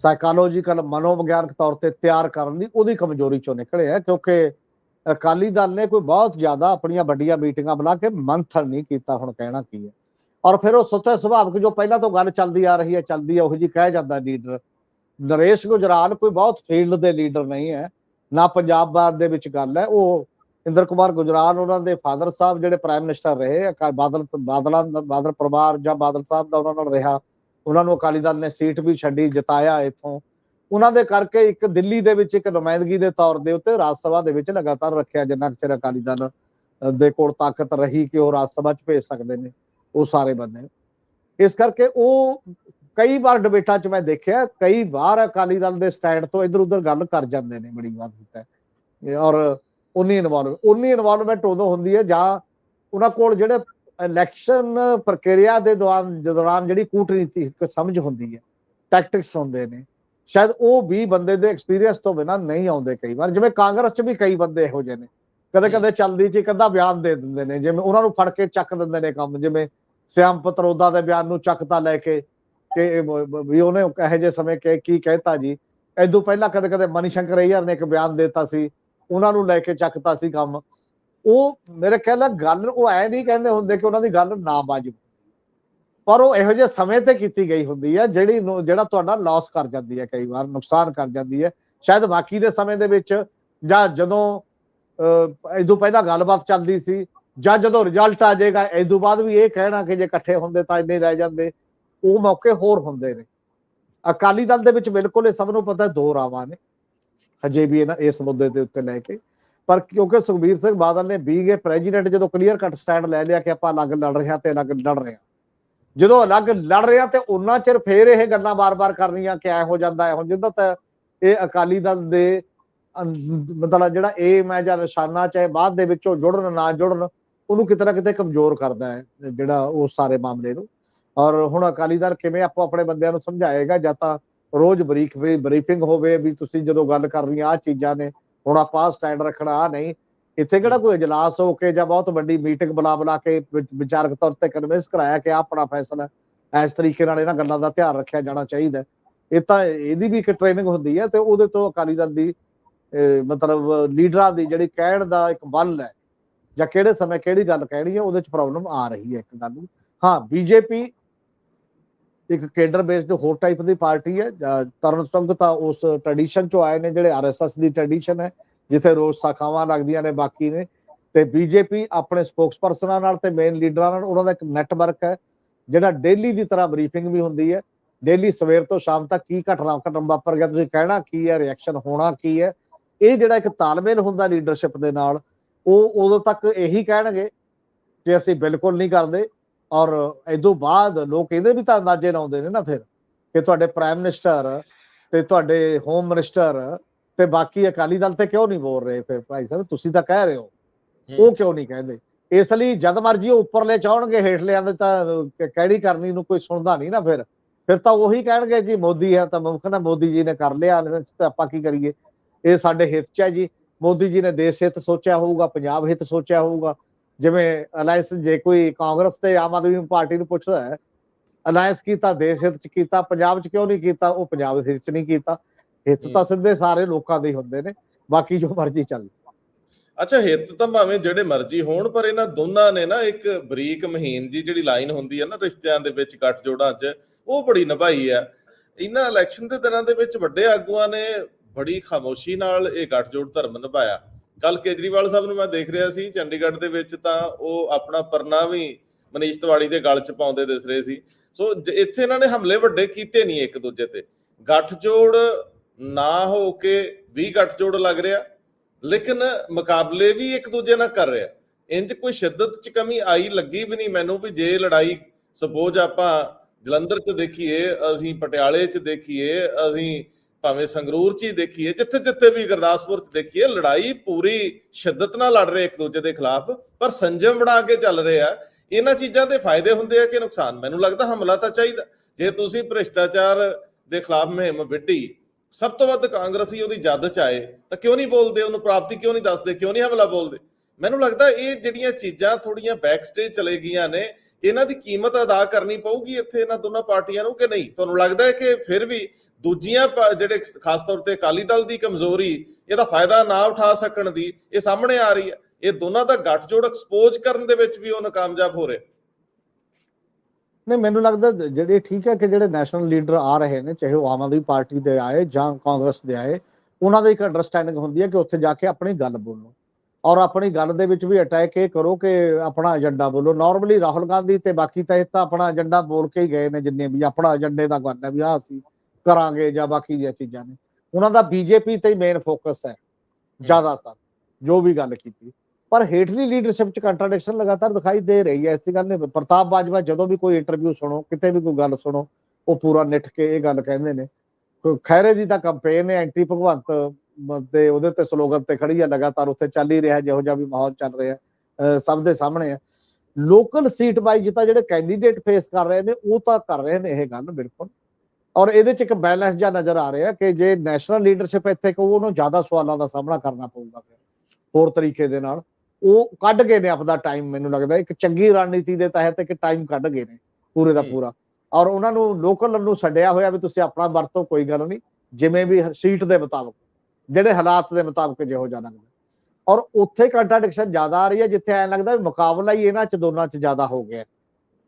ਸਾਈਕੋਲੋਜੀਕਲ ਮਨੋਵਿਗਿਆਨਕ ਤੌਰ ਤੇ ਤਿਆਰ ਕਰਨ ਦੀ, ਉਹਦੀ ਕਮਜ਼ੋਰੀ ਚੋਂ ਨਿਕਲੇ ਹੈ ਕਿਉਂਕਿ ਅਕਾਲੀ ਦਲ ਨੇ ਕੋਈ ਬਹੁਤ ਜ਼ਿਆਦਾ ਆਪਣੀਆਂ ਵੱਡੀਆਂ ਮੀਟਿੰਗਾਂ ਬੁਲਾ ਕੇ ਮੰਥਨ ਨਹੀਂ ਕੀਤਾ ਹੁਣ ਕਹਿਣਾ ਕੀ ਹੈ। ਔਰ ਫਿਰ ਉਹ ਸੁੱਤੇ ਸੁਭਾਵਕ, ਜੋ ਪਹਿਲਾਂ ਤੋਂ ਗੱਲ ਚੱਲਦੀ ਆ ਰਹੀ ਹੈ, ਚੱਲਦੀ ਹੈ ਉਹ ਜੀ ਕਹਿ ਜਾਂਦਾ ਲੀਡਰ। ਨਰੇਸ਼ ਗੁਜਰਾਲ ਕੋਈ ਬਹੁਤ ਫੀਲਡ ਦੇ ਲੀਡਰ ਨਹੀਂ ਹੈ, ਨਾ ਪੰਜਾਬ ਬਾਦ ਦੇ ਵਿੱਚ ਗੱਲ ਹੈ, ਉਹ ਇੰਦਰ ਕੁਮਾਰ ਗੁਜਰਾਲ, ਉਹਨਾਂ ਦੇ ਫਾਦਰ ਸਾਹਿਬ ਜਿਹੜੇ ਪ੍ਰਾਈਮ ਮਿਨਿਸਟਰ ਰਹੇ ਬਾਦਲ, ਬਾਦਲਾਂ ਬਾਦਲ ਪਰਿਵਾਰ ਜਾਂ ਬਾਦਲ ਸਾਹਿਬ ਦਾ ਉਹਨਾਂ ਨਾਲ ਰਿਹਾ, ਉਹਨਾਂ ਨੂੰ ਅਕਾਲੀ ਦਲ ਨੇ ਸੀਟ ਵੀ ਛੱਡੀ, ਜਿਤਾਇਆ ਇੱਥੋਂ। ਉਹਨਾਂ ਦੇ ਕਰਕੇ ਇੱਕ ਦਿੱਲੀ ਦੇ ਵਿੱਚ ਇੱਕ ਨੁਮਾਇੰਦਗੀ ਦੇ ਤੌਰ ਦੇ ਉੱਤੇ ਰਾਜ ਸਭਾ ਦੇ ਵਿੱਚ ਲਗਾਤਾਰ ਰੱਖਿਆ ਜਿੰਨਾ ਕੁ ਚਿਰ ਅਕਾਲੀ ਦਲ ਦੇ ਕੋਲ ਤਾਕਤ ਰਹੀ ਕਿ ਉਹ ਰਾਜ ਸਭਾ 'ਚ ਭੇਜ ਸਕਦੇ ਨੇ, ਉਹ ਸਾਰੇ ਬੰਦੇ। ਇਸ ਕਰਕੇ ਉਹ ਕਈ ਵਾਰ ਡਿਬੇਟਾਂ 'ਚ ਮੈਂ ਦੇਖਿਆ, ਕਈ ਵਾਰ ਅਕਾਲੀ ਦਲ ਦੇ ਸਟੈਂਡ ਤੋਂ ਇਧਰ ਉਧਰ ਗੱਲ ਕਰ ਜਾਂਦੇ ਨੇ ਬੜੀ ਵਾਰ ਕੀਤਾ ਔਰ ਉਨੀ ਇਨਵੋਲਵ ਉਨੀ ਇਨਵੋਲਵਮੈਂਟ ਉਦੋਂ ਹੁੰਦੀ ਹੈ ਜਾਂ ਉਹਨਾਂ ਕੋਲ ਜਿਹੜੇ ਇਲੈਕਸ਼ਨ ਪ੍ਰਕਿਰਿਆ ਦੇ ਦੌਰਾਨ ਦੌਰਾਨ ਜਿਹੜੀ ਕੂਟਨੀਤੀ ਇੱਕ ਸਮਝ ਹੁੰਦੀ ਹੈ ਟੈਕਟਿਕਸ ਹੁੰਦੇ ਨੇ ਸ਼ਾਇਦ ਉਹ ਵੀ ਬੰਦੇ ਦੇ ਐਕਸਪੀਰੀਅੰਸ ਤੋਂ ਬਿਨਾ ਨਹੀਂ ਆਉਂਦੇ ਕਈ ਵਾਰ ਜਿਵੇਂ ਕਾਂਗਰਸ 'ਚ ਵੀ ਕਈ ਬੰਦੇ ਇਹੋ ਜਿਹੇ ਨੇ ਕਦੇ ਕਦੇ ਚੱਲਦੀ 'ਚ ਇੱਕ ਅੱਧਾ ਬਿਆਨ ਦੇ ਦਿੰਦੇ ਨੇ ਜਿਵੇਂ ਉਹਨਾਂ ਨੂੰ ਫੜ ਕੇ ਚੱਕ ਦਿੰਦੇ ਨੇ ਕੰਮ ਜਿਵੇਂ ਸਿਆਮ ਪਤਰੋਦਾ ਦੇ ਬਿਆਨ ਨੂੰ ਚੱਕਤਾ ਲੈ ਕੇ ਕਿ ਵੀ ਉਹਨੇ ਇਹੋ ਜਿਹੇ ਸਮੇਂ ਕਿ ਕੀ ਕਹਿਤਾ ਜੀ ਐਦੋਂ ਪਹਿਲਾਂ ਕਦੇ ਕਦੇ ਮਨੀ ਸ਼ੰਕਰ ਅਈਅਰ ਨੇ ਇੱਕ ਬਿਆਨ ਦਿੱਤਾ ਸੀ ਉਹਨਾਂ ਨੂੰ ਲੈ ਕੇ ਚੱਕਤਾ ਸੀ ਕੰਮ। ਉਹ ਮੇਰੇ ਖਿਆਲ ਨਾਲ ਗੱਲ ਉਹ ਐ ਨਹੀਂ ਕਹਿੰਦੇ ਹੁੰਦੇ ਕਿ ਉਹਨਾਂ ਦੀ ਗੱਲ ਨਾ ਵਾਜਬ ਪਰ ਉਹ ਇਹੋ ਜਿਹੇ ਸਮੇਂ ਤੇ ਕੀਤੀ ਗਈ ਹੁੰਦੀ ਹੈ ਜਿਹੜੀ ਜਿਹੜਾ ਤੁਹਾਡਾ ਲਾਸ ਕਰ ਜਾਂਦੀ ਹੈ ਕਈ ਵਾਰ, ਨੁਕਸਾਨ ਕਰ ਜਾਂਦੀ ਹੈ। ਸ਼ਾਇਦ ਬਾਕੀ ਦੇ ਸਮੇਂ ਦੇ ਵਿੱਚ ਜਾਂ ਜਦੋਂ, ਅਹ ਇਦੋਂ ਪਹਿਲਾਂ ਗੱਲਬਾਤ ਚੱਲਦੀ ਸੀ ਜਾਂ ਜਦੋਂ ਰਿਜ਼ਲਟ ਆ ਜਾਏਗਾ ਇਦੋਂ ਬਾਅਦ ਵੀ ਇਹ ਕਹਿਣਾ ਕਿ ਜੇ ਇਕੱਠੇ ਹੁੰਦੇ ਤਾਂ ਇੰਨੇ ਰਹਿ ਜਾਂਦੇ। ਉਹ ਮੌਕੇ ਹੋਰ ਹੁੰਦੇ ਨੇ। ਅਕਾਲੀ ਦਲ ਦੇ ਵਿੱਚ ਬਿਲਕੁਲ ਇਹ ਸਭ ਨੂੰ ਪਤਾ ਦੋ ਰਾਵਾਂ ਨੇ। ਹਜੇ ਵੀ ਇਹਨਾਂ ਇਸ ਮੁੱਦੇ ਦੇ ਉੱਤੇ ਲੈ ਕੇ। ਪਰ ਕਿਉਂਕਿ ਸੁਖਬੀਰ ਸਿੰਘ ਬਾਦਲ ਨੇ ਬੀਗੇ ਪ੍ਰੈਜ਼ੀਡੈਂਟ ਜਦੋਂ ਕਲੀਅਰ ਕੱਟ ਸਟੈਂਡ ਲੈ ਲਿਆ ਕਿ ਆਪਾਂ ਅਲੱਗ ਲੜ ਰਹੇ ਹਾਂ ਤੇ ਅਲੱਗ ਲੜ ਰਹੇ ਹਾਂ। ਜਦੋਂ ਅਲੱਗ ਲੜ ਰਹੇ ਹਾਂ ਤੇ ਉਹਨਾਂ ਚਿਰ ਫੇਰ ਇਹ ਗੱਲਾਂ ਬਾਰ-ਬਾਰ ਕਰਨੀਆਂ ਕਿ ਐ ਹੋ ਜਾਂਦਾ ਐ ਹੋ ਜਾਂਦਾ ਤਾਂ ਇਹ ਅਕਾਲੀ ਦਲ ਦੇ ਮਤਲਬ ਜਿਹੜਾ ਏਮ ਹੈ ਜਾਂ ਨਿਸ਼ਾਨਾ ਚਾਹੇ ਬਾਅਦ ਦੇ ਵਿੱਚੋਂ ਜੁੜਨ, ਨਾ ਜੁੜਨ, ਉਹਨੂੰ ਕਿਤੇ ਨਾ ਕਿਤੇ ਕਮਜ਼ੋਰ ਕਰਦਾ ਹੈ, ਜਿਹੜਾ ਉਹ ਸਾਰੇ ਮਾਮਲੇ ਨੂੰ। ਔਰ ਹੁਣ ਅਕਾਲੀ ਦਲ ਕਿਵੇਂ ਆਪੋ ਆਪਣੇ ਬੰਦਿਆਂ ਨੂੰ ਸਮਝਾਏਗਾ ਜਾਂ ਤਾਂ ਰੋਜ਼ ਬਰੀਕ ਬਰੀਫਿੰਗ ਹੋਵੇ ਵੀ ਤੁਸੀਂ ਜਦੋਂ ਗੱਲ ਕਰ ਆ ਚੀਜ਼ਾਂ ਨੇ, ਹੁਣ ਆਪਾਂ ਸਟੈਂਡ ਰੱਖਣਾ ਆ ਨਹੀਂ। ਇੱਥੇ ਕਿਹੜਾ ਕੋਈ ਇਜਲਾਸ ਹੋ ਕੇ ਜਾਂ ਬਹੁਤ ਵੱਡੀ ਮੀਟਿੰਗ ਬੁਲਾ ਬੁਲਾ ਕੇ ਵਿਚਾਰਕ ਤੌਰ ਤੇ ਕਨਵਿੰਸ ਕਰਾਇਆ ਕਿ ਆਪਣਾ ਫੈਸਲਾ ਇਸ ਤਰੀਕੇ ਨਾਲ ਇਹਨਾਂ ਗੱਲਾਂ ਦਾ ਧਿਆਨ ਰੱਖਿਆ ਜਾਣਾ ਚਾਹੀਦਾ। ਇਹ ਤਾਂ ਇਹਦੀ ਵੀ ਇੱਕ ਟ੍ਰੇਨਿੰਗ ਹੁੰਦੀ ਹੈ ਤੇ ਉਹਦੇ ਤੋਂ ਅਕਾਲੀ ਦਲ ਦੀ ਮਤਲਬ ਲੀਡਰਾਂ ਦੀ ਜਿਹੜੀ ਕਹਿਣ ਦਾ ਇੱਕ ਬਲ ਹੈ, ਜਾਂ ਕਿਹੜੇ ਸਮੇਂ ਕਿਹੜੀ ਗੱਲ ਕਹਿਣੀ ਹੈ, ਉਹਦੇ ਚ ਪ੍ਰੋਬਲਮ ਆ ਰਹੀ ਹੈ ਇੱਕ ਗੱਲ। ਨੂੰ ਹਾਂ, ਬੀਜੇਪੀ ਇੱਕ ਕੇਡਰ ਬੇਸਡ ਹੋਰ ਟਾਈਪ ਦੀ ਪਾਰਟੀ ਹੈ ਤਰਨ ਸੰਘ ਤਾਂ ਉਸ ਟ੍ਰੈਡੀਸ਼ਨ ਚੋਂ ਆਏ ਨੇ ਜਿਹੜੇ ਆਰਐਸਐਸ ਦੀ ਟ੍ਰੈਡੀਸ਼ਨ ਹੈ, ਜਿੱਥੇ ਰੋਜ਼ ਸਾਖਾਵਾਂ ਲੱਗਦੀਆਂ ਨੇ ਬਾਕੀ ਨੇ। ਤੇ ਬੀਜੇਪੀ ਆਪਣੇ ਸਪੋਕਸਪਰਸਨਾਂ ਨਾਲ ਤੇ ਮੇਨ ਲੀਡਰਾਂ ਨਾਲ ਉਹਨਾਂ ਦਾ ਇੱਕ ਨੈਟਵਰਕ ਹੈ, ਜਿਹੜਾ ਡੇਲੀ ਦੀ ਤਰ੍ਹਾਂ ਬਰੀਫਿੰਗ ਵੀ ਹੁੰਦੀ ਹੈ। ਡੇਲੀ ਸਵੇਰ ਤੋਂ ਸ਼ਾਮ ਤੱਕ ਕੀ ਘਟਨਾ ਘਟਨਾ ਵਾਪਰ ਗਿਆ, ਤੁਸੀਂ ਕਹਿਣਾ ਕੀ ਹੈ ਰਿਐਕਸ਼ਨ ਹੋਣਾ ਕੀ ਹੈ? ਇਹ ਜਿਹੜਾ ਇੱਕ ਤਾਲਮੇਲ ਹੁੰਦਾ ਲੀਡਰਸ਼ਿਪ ਦੇ ਨਾਲ, ਉਹ ਉਦੋਂ ਤੱਕ ਇਹੀ ਕਹਿਣਗੇ ਕਿ ਅਸੀਂ ਬਿਲਕੁਲ ਨਹੀਂ ਕਰਦੇ। ਔਰ ਇਦੋਂ ਬਾਅਦ ਲੋਕ ਇਹਦੇ ਵੀ ਤਾਂ ਅੰਦਾਜ਼ੇ ਲਾਉਂਦੇ ਨੇ ਨਾ ਫਿਰ ਕਿ ਤੁਹਾਡੇ ਪ੍ਰਾਈਮ ਮਿਨਿਸਟਰ ਤੇ ਤੁਹਾਡੇ ਹੋਮ ਮਿਨਿਸਟਰ ਤੇ ਬਾਕੀ ਅਕਾਲੀ ਦਲ ਤੇ ਕਿਉਂ ਨਹੀਂ ਬੋਲ ਰਹੇ ਫਿਰ ਭਾਈ ਸਾਹਿਬ? ਤੁਸੀਂ ਤਾਂ ਕਹਿ ਰਹੇ ਹੋ। ਉਹ ਕਿਉਂ ਨਹੀਂ ਕਹਿੰਦੇ? ਇਸ ਲਈ ਜਦ ਮਰਜ਼ੀ ਉਹ ਉੱਪਰਲੇ ਚਾਹਣਗੇ ਹੇਠਲਿਆਂ ਦੇ ਤਾਂ ਕਿਹੜੀ ਕਰਨੀ ਨੂੰ ਕੋਈ ਸੁਣਦਾ ਨਹੀਂ ਨਾ ਫਿਰ। ਫਿਰ ਤਾਂ ਉਹੀ ਕਹਿਣਗੇ ਜੀ ਮੋਦੀ ਹੈ ਤਾਂ ਮੁਮਕਨ ਹੈ ਮੋਦੀ ਜੀ ਨੇ ਕਰ ਲਿਆ ਤਾਂ ਆਪਾਂ ਕੀ ਕਰੀਏ? ਇਹ ਸਾਡੇ ਹਿੱਤ 'ਚ ਹੈ ਜੀ। ਮੋਦੀ ਜੀ ਨੇ ਦੇਸ਼ ਹਿੱਤ ਸੋਚਿਆ ਹੋਊਗਾ ਪੰਜਾਬ ਹਿੱਤ ਸੋਚਿਆ ਹੋਊਗਾ। ਜਿਵੇਂ ਅਲਾਈਅੰਸ ਜੇ ਕੋਈ ਕਾਂਗਰਸ ਤੇ ਆਮ ਆਦਮੀ ਪਾਰਟੀ ਨੂੰ ਪੁੱਛਦਾ ਹੈ ਅਲਾਈਅੰਸ ਕੀਤਾ ਦੇਸ਼ ਹਿੱਤ 'ਚ ਕੀਤਾ ਪੰਜਾਬ 'ਚ ਕਿਉਂ ਨਹੀਂ ਕੀਤਾ ਉਹ ਪੰਜਾਬ ਦੇ ਹਿੱਤ 'ਚ ਨਹੀਂ ਕੀਤਾ। ਹਿੱਤ ਤਾਂ ਸਿੱਧੇ ਸਾਰੇ ਲੋਕਾਂ ਦੇ ਹੀ ਹੁੰਦੇ ਨੇ ਬਾਕੀ ਜੋ ਮਰਜ਼ੀ ਚੱਲ। ਅੱਛਾ ਹਿੱਤ ਤਾਂ ਭਾਵੇਂ ਜਿਹੜੇ ਮਰਜ਼ੀ ਹੋਣ ਪਰ ਇਹਨਾਂ ਦੋਨਾਂ ਨੇ ਨਾ ਇੱਕ ਬਰੀਕ ਮਹੀਨ ਜੀ ਜਿਹੜੀ ਲਾਈਨ ਹੁੰਦੀ ਹੈ ਨਾ ਰਿਸ਼ਤਿਆਂ ਦੇ ਵਿੱਚ ਗੱਠ ਜੋੜਾਂ 'ਚ ਉਹ ਬੜੀ ਨਿਭਾਈ ਆ ਇਹਨਾਂ ਇਲੈਕਸ਼ਨ ਦੇ ਦਿਨਾਂ ਦੇ ਵਿੱਚ ਵੱਡੇ ਆਗੂਆਂ ਨੇ ਬੜੀ ਖਾਮੋਸ਼ੀ ਨਾਲ ਇਹ ਗੱਠ ਜੋੜ ਧਰਮ ਨਿਭਾਇਆ। ਕੱਲ ਕੇਜਰੀਵਾਲ ਸਾਹਿਬ ਨੂੰ ਮੈਂ ਦੇਖ ਰਿਹਾ ਸੀ, ਚੰਡੀਗੜ੍ਹ ਦੇ ਵਿੱਚ ਤਾਂ ਉਹ ਆਪਣਾ ਪਰਨਾ ਵੀ ਮਨੀਸ਼ ਤਿਵਾੜੀ ਦੇ ਗਲ 'ਚ ਪਾਉਂਦੇ ਦਿਸ ਰਹੇ ਸੀ। ਸੋ ਇੱਥੇ ਇਹਨਾਂ ਨੇ ਹਮਲੇ ਵੱਡੇ ਕੀਤੇ ਨਹੀਂ ਇੱਕ ਦੂਜੇ ਤੇ। ਗੱਠ ਨਾ ਹੋ ਕੇ ਵੀ ਗੱਠਜੋੜ ਲੱਗ ਰਿਹਾ, ਲੇਕਿਨ ਮੁਕਾਬਲੇ ਵੀ ਇੱਕ ਦੂਜੇ ਨਾਲ ਕਰ ਰਿਹਾ। ਇੰਜ ਕੋਈ ਸ਼ਿੱਦਤ ਚ ਕਮੀ ਆਈ ਲੱਗੀ ਵੀ ਨਹੀਂ ਮੈਨੂੰ ਵੀ ਜੇ ਲੜਾਈ ਸਪੋਜ਼ ਆਪਾਂ ਜਲੰਧਰ ਚ ਦੇਖੀਏ, ਅਸੀਂ ਪਟਿਆਲੇ ਚ ਦੇਖੀਏ, ਅਸੀਂ ਭਾਵੇਂ ਸੰਗਰੂਰ ਚ ਹੀ ਦੇਖੀਏ, ਜਿੱਥੇ ਜਿੱਥੇ ਵੀ ਗੁਰਦਾਸਪੁਰ ਚ ਦੇਖੀਏ, ਲੜਾਈ ਪੂਰੀ ਸ਼ਿੱਦਤ ਨਾਲ ਲੜ ਰਹੇ ਇੱਕ ਦੂਜੇ ਦੇ ਖਿਲਾਫ, ਪਰ ਸੰਜਮ ਬਣਾ ਕੇ ਚੱਲ ਰਹੇ ਆ। ਇਹਨਾਂ ਚੀਜ਼ਾਂ ਦੇ ਫਾਇਦੇ ਹੁੰਦੇ ਆ ਕਿ ਨੁਕਸਾਨ? ਮੈਨੂੰ ਲੱਗਦਾ ਹਮਲਾ ਤਾਂ ਚਾਹੀਦਾ। ਜੇ ਤੁਸੀਂ ਭ੍ਰਿਸ਼ਟਾਚਾਰ ਦੇ ਖਿਲਾਫ ਮੁਹਿੰਮ ਵਿੱਢੀ, ਸਭ ਤੋਂ ਵੱਧ ਕਾਂਗਰਸੀ ਉਹਦੀ ਜੱਦ ਚ ਆਏ, ਤਾਂ ਕਿਉਂ ਨਹੀਂ ਬੋਲਦੇ? ਉਹਨੂੰ ਪ੍ਰਾਪਤੀ ਕਿਉਂ ਨਹੀਂ ਦੱਸਦੇ? ਕਿਉਂ ਨਹੀਂ ਹਮਲਾ ਬੋਲਦੇ? ਮੈਨੂੰ ਲੱਗਦਾ ਇਹ ਜਿਹੜੀਆਂ ਚੀਜ਼ਾਂ ਥੋੜੀਆਂ ਬੈਕ ਸਟੇਜ ਚਲੇ ਗਈਆਂ ਨੇ, ਇਹਨਾਂ ਦੀ ਕੀਮਤ ਅਦਾ ਕਰਨੀ ਪਊਗੀ ਇੱਥੇ ਇਹਨਾਂ ਦੋਨਾਂ ਪਾਰਟੀਆਂ ਨੂੰ ਕਿ ਨਹੀਂ? ਤੁਹਾਨੂੰ ਲੱਗਦਾ ਹੈ ਕਿ ਫਿਰ ਵੀ ਦੂਜੀਆਂ ਜਿਹੜੇ ਖਾਸ ਤੌਰ ਤੇ ਅਕਾਲੀ ਦਲ ਦੀ ਕਮਜ਼ੋਰੀ, ਇਹਦਾ ਫਾਇਦਾ ਨਾ ਉਠਾ ਸਕਣ ਦੀ, ਇਹ ਸਾਹਮਣੇ ਆ ਰਹੀ ਹੈ। ਇਹ ਦੋਨਾਂ ਦਾ ਗੱਠਜੋੜ ਐਕਸਪੋਜ਼ ਕਰਨ ਦੇ ਵਿੱਚ ਵੀ ਉਹ ਨਾਕਾਮਯਾਬ ਹੋ ਰਹੇ। ਨਹੀਂ, ਮੈਨੂੰ ਲੱਗਦਾ ਜਿਹੜੇ ਠੀਕ ਹੈ ਕਿ ਜਿਹੜੇ ਨੈਸ਼ਨਲ ਲੀਡਰ ਆ ਰਹੇ ਨੇ, ਚਾਹੇ ਉਹ ਆਮ ਆਦਮੀ ਪਾਰਟੀ ਦੇ ਆਏ ਜਾਂ ਕਾਂਗਰਸ ਦੇ ਆਏ, ਉਹਨਾਂ ਦੀ ਇੱਕ ਅੰਡਰਸਟੈਂਡਿੰਗ ਹੁੰਦੀ ਹੈ ਕਿ ਉੱਥੇ ਜਾ ਕੇ ਆਪਣੀ ਗੱਲ ਬੋਲੋ। ਔਰ ਆਪਣੀ ਗੱਲ ਦੇ ਵਿੱਚ ਵੀ ਅਟੈਕ ਇਹ ਕਰੋ ਕਿ ਆਪਣਾ ਏਜੰਡਾ ਬੋਲੋ। ਨਾਰਮਲੀ ਰਾਹੁਲ ਗਾਂਧੀ ਤੇ ਬਾਕੀ ਤਾਂ ਇਹ ਤਾਂ ਆਪਣਾ ਏਜੰਡਾ ਬੋਲ ਕੇ ਹੀ ਗਏ ਨੇ ਜਿੰਨੇ ਵੀ, ਆਪਣਾ ਏਜੰਡੇ ਦਾ ਗੱਲ ਹੈ ਵੀ ਆਹ ਅਸੀਂ ਕਰਾਂਗੇ ਜਾਂ ਬਾਕੀ ਦੀਆਂ ਚੀਜ਼ਾਂ ਨੇ। ਉਹਨਾਂ ਦਾ ਬੀਜੇਪੀ ਤੇ ਹੀ ਮੇਨ ਫੋਕਸ ਹੈ ਜ਼ਿਆਦਾਤਰ ਜੋ ਵੀ ਗੱਲ ਕੀਤੀ। ਪਰ ਹੇਠਲੀ ਲੀਡਰਸ਼ਿਪ ਚ ਕੰਟਰਡਿਕਸ਼ਨ ਲਗਾਤਾਰ ਦਿਖਾਈ ਦੇ ਰਹੀ ਹੈ ਇਸ ਗੱਲ ਨੇ ਪ੍ਰਤਾਪ ਬਾਜਵਾ ਜਦੋਂ ਵੀ ਕੋਈ ਇੰਟਰਵਿਊ ਸੁਣੋ ਕਿਤੇ ਵੀ ਕੋਈ ਗੱਲ ਸੁਣੋ ਉਹ ਪੂਰਾ ਨਿੱਠ ਕੇ ਇਹ ਗੱਲ ਕਹਿੰਦੇ ਨੇ। ਕੋਈ ਖੈਰੇ ਦੀ ਤਾਂ ਕੰਪੇਨ ਹੈ ਐਂਟੀ ਭਗਵੰਤ ਤੇ ਉਹਦੇ ਤੇ ਸਲੋਗਨ ਤੇ ਖੜੀ ਹੈ ਲਗਾਤਾਰ ਉੱਥੇ ਚੱਲ ਹੀ ਰਿਹਾ ਜਿਹੋ ਜਿਹਾ ਵੀ ਮਾਹੌਲ ਚੱਲ ਰਿਹਾ ਸਭ ਦੇ ਸਾਹਮਣੇ ਹੈ। ਲੋਕਲ ਸੀਟ ਵਾਈਜ਼ ਤਾਂ ਜਿਹੜੇ ਕੈਂਡੀਡੇਟ ਫੇਸ ਕਰ ਰਹੇ ਨੇ ਉਹ ਤਾਂ ਕਰ ਰਹੇ ਨੇ ਇਹ ਗੱਲ ਬਿਲਕੁਲ। ਔਰ ਇਹਦੇ ਚ ਇੱਕ ਬੈਲੈਂਸ ਜਿਹਾ ਨਜ਼ਰ ਆ ਰਿਹਾ ਕਿ ਜੇ ਨੈਸ਼ਨਲ ਲੀਡਰਸ਼ਿਪ ਇੱਥੇ ਕਹੂ ਉਹਨੂੰ ਜ਼ਿਆਦਾ ਸਵਾਲਾਂ ਦਾ ਸਾਹਮਣਾ ਕਰਨਾ ਪਊਗਾ ਫਿਰ ਹੋਰ ਤਰੀਕੇ ਦੇ ਨਾਲ। ਉਹ ਕੱਢ ਗਏ ਨੇ ਆਪਦਾ ਟਾਈਮ ਮੈਨੂੰ ਲੱਗਦਾ ਇੱਕ ਚੰਗੀ ਰਣਨੀਤੀ ਦੇ ਤਹਿਤ ਇੱਕ ਟਾਈਮ ਕੱਢ ਗਏ ਨੇ ਪੂਰੇ ਦਾ। ਪੂਰਾ। ਔਰ ਉਹਨਾਂ ਨੂੰ ਲੋਕਲ ਨੂੰ ਛੱਡਿਆ ਹੋਇਆ ਵੀ ਤੁਸੀਂ ਆਪਣਾ ਵਰਤੋ ਕੋਈ ਗੱਲ ਨਹੀਂ ਜਿਵੇਂ ਵੀ ਸੀਟ ਦੇ ਮੁਤਾਬਕ ਜਿਹੜੇ ਹਾਲਾਤ ਦੇ ਮੁਤਾਬਕ ਜਿਹੋ ਜਿਹਾ ਲੱਗਦਾ। ਔਰ ਉੱਥੇ ਕੰਟਰਡਿਕਸ਼ਨ ਜ਼ਿਆਦਾ ਆ ਰਹੀ ਹੈ ਜਿੱਥੇ ਐਂ ਲੱਗਦਾ ਵੀ ਮੁਕਾਬਲਾ ਹੀ ਇਹਨਾਂ ਚ ਦੋਨਾਂ ਚ ਜ਼ਿਆਦਾ ਹੋ ਗਿਆ।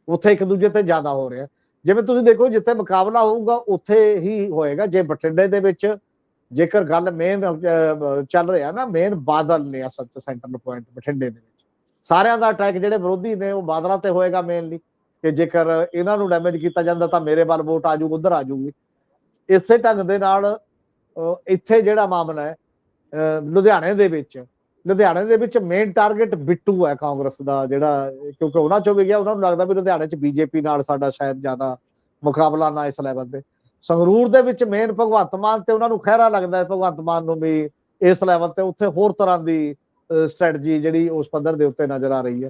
ਉੱਥੇ ਇੱਕ ਦੂਜੇ ਤੇ ਜ਼ਿਆਦਾ ਹੋ ਰਿਹਾ। ਜਿਵੇਂ ਤੁਸੀਂ ਦੇਖੋ ਜਿੱਥੇ ਮੁਕਾਬਲਾ ਹੋਊਗਾ ਉੱਥੇ ਹੀ ਹੋਏਗਾ। ਜੇ ਬਠਿੰਡੇ ਦੇ ਵਿੱਚ ਜੇਕਰ ਗੱਲ ਮੇਨ ਚੱਲ ਰਿਹਾ ਨਾ ਮੇਨ ਬਾਦਲ ਨੇ ਅਸਲ ਚ ਸੈਂਟਰਲ ਪੁਆਇੰਟ ਬਠਿੰਡੇ ਦੇ ਵਿੱਚ। ਸਾਰਿਆਂ ਦਾ ਅਟੈਕ ਜਿਹੜੇ ਵਿਰੋਧੀ ਨੇ ਉਹ ਬਾਦਲਾਂ ਤੇ ਹੋਏਗਾ ਮੇਨਲੀ ਕਿ ਜੇਕਰ ਇਹਨਾਂ ਨੂੰ ਡੈਮੇਜ ਕੀਤਾ ਜਾਂਦਾ ਤਾਂ ਮੇਰੇ ਵੱਲ ਵੋਟ ਆ ਜੂ ਉਧਰ ਆ ਜੂਗੀ ਇਸੇ ਢੰਗ ਦੇ ਨਾਲ ਇੱਥੇ ਜਿਹੜਾ ਮਾਮਲਾ ਹੈ ਅਹ, ਲੁਧਿਆਣੇ ਦੇ ਵਿੱਚ ਲੁਧਿਆਣੇ ਦੇ ਵਿੱਚ ਮੇਨ ਟਾਰਗੇਟ ਬਿੱਟੂ ਹੈ ਕਾਂਗਰਸ ਦਾ, ਜਿਹੜਾ, ਕਿਉਂਕਿ ਉਹਨਾਂ ਚੋਂ ਵੀ ਗਿਆ, ਉਹਨਾਂ ਨੂੰ ਲੱਗਦਾ ਵੀ ਲੁਧਿਆਣੇ 'ਚ ਬੀਜੇਪੀ ਨਾਲ ਸਾਡਾ ਸ਼ਾਇਦ ਜ਼ਿਆਦਾ ਮੁਕਾਬਲਾ ਨਾ ਇਸ ਲੈਵਲ ਤੇ। ਸੰਗਰੂਰ ਦੇ ਵਿੱਚ ਮੇਨ ਭਗਵੰਤ ਮਾਨ ਤੇ ਉਹਨਾਂ ਨੂੰ ਖਹਿਰਾ ਲੱਗਦਾ ਹੈ ਭਗਵੰਤ ਮਾਨ ਨੂੰ ਵੀ ਇਸ ਲੈਵਲ ਤੇ, ਉੱਥੇ ਹੋਰ ਤਰ੍ਹਾਂ ਦੀ ਸਟ੍ਰੈਟਜੀ ਜਿਹੜੀ ਉਸ ਪੱਧਰ ਦੇ ਉੱਤੇ ਨਜ਼ਰ ਆ ਰਹੀ ਹੈ।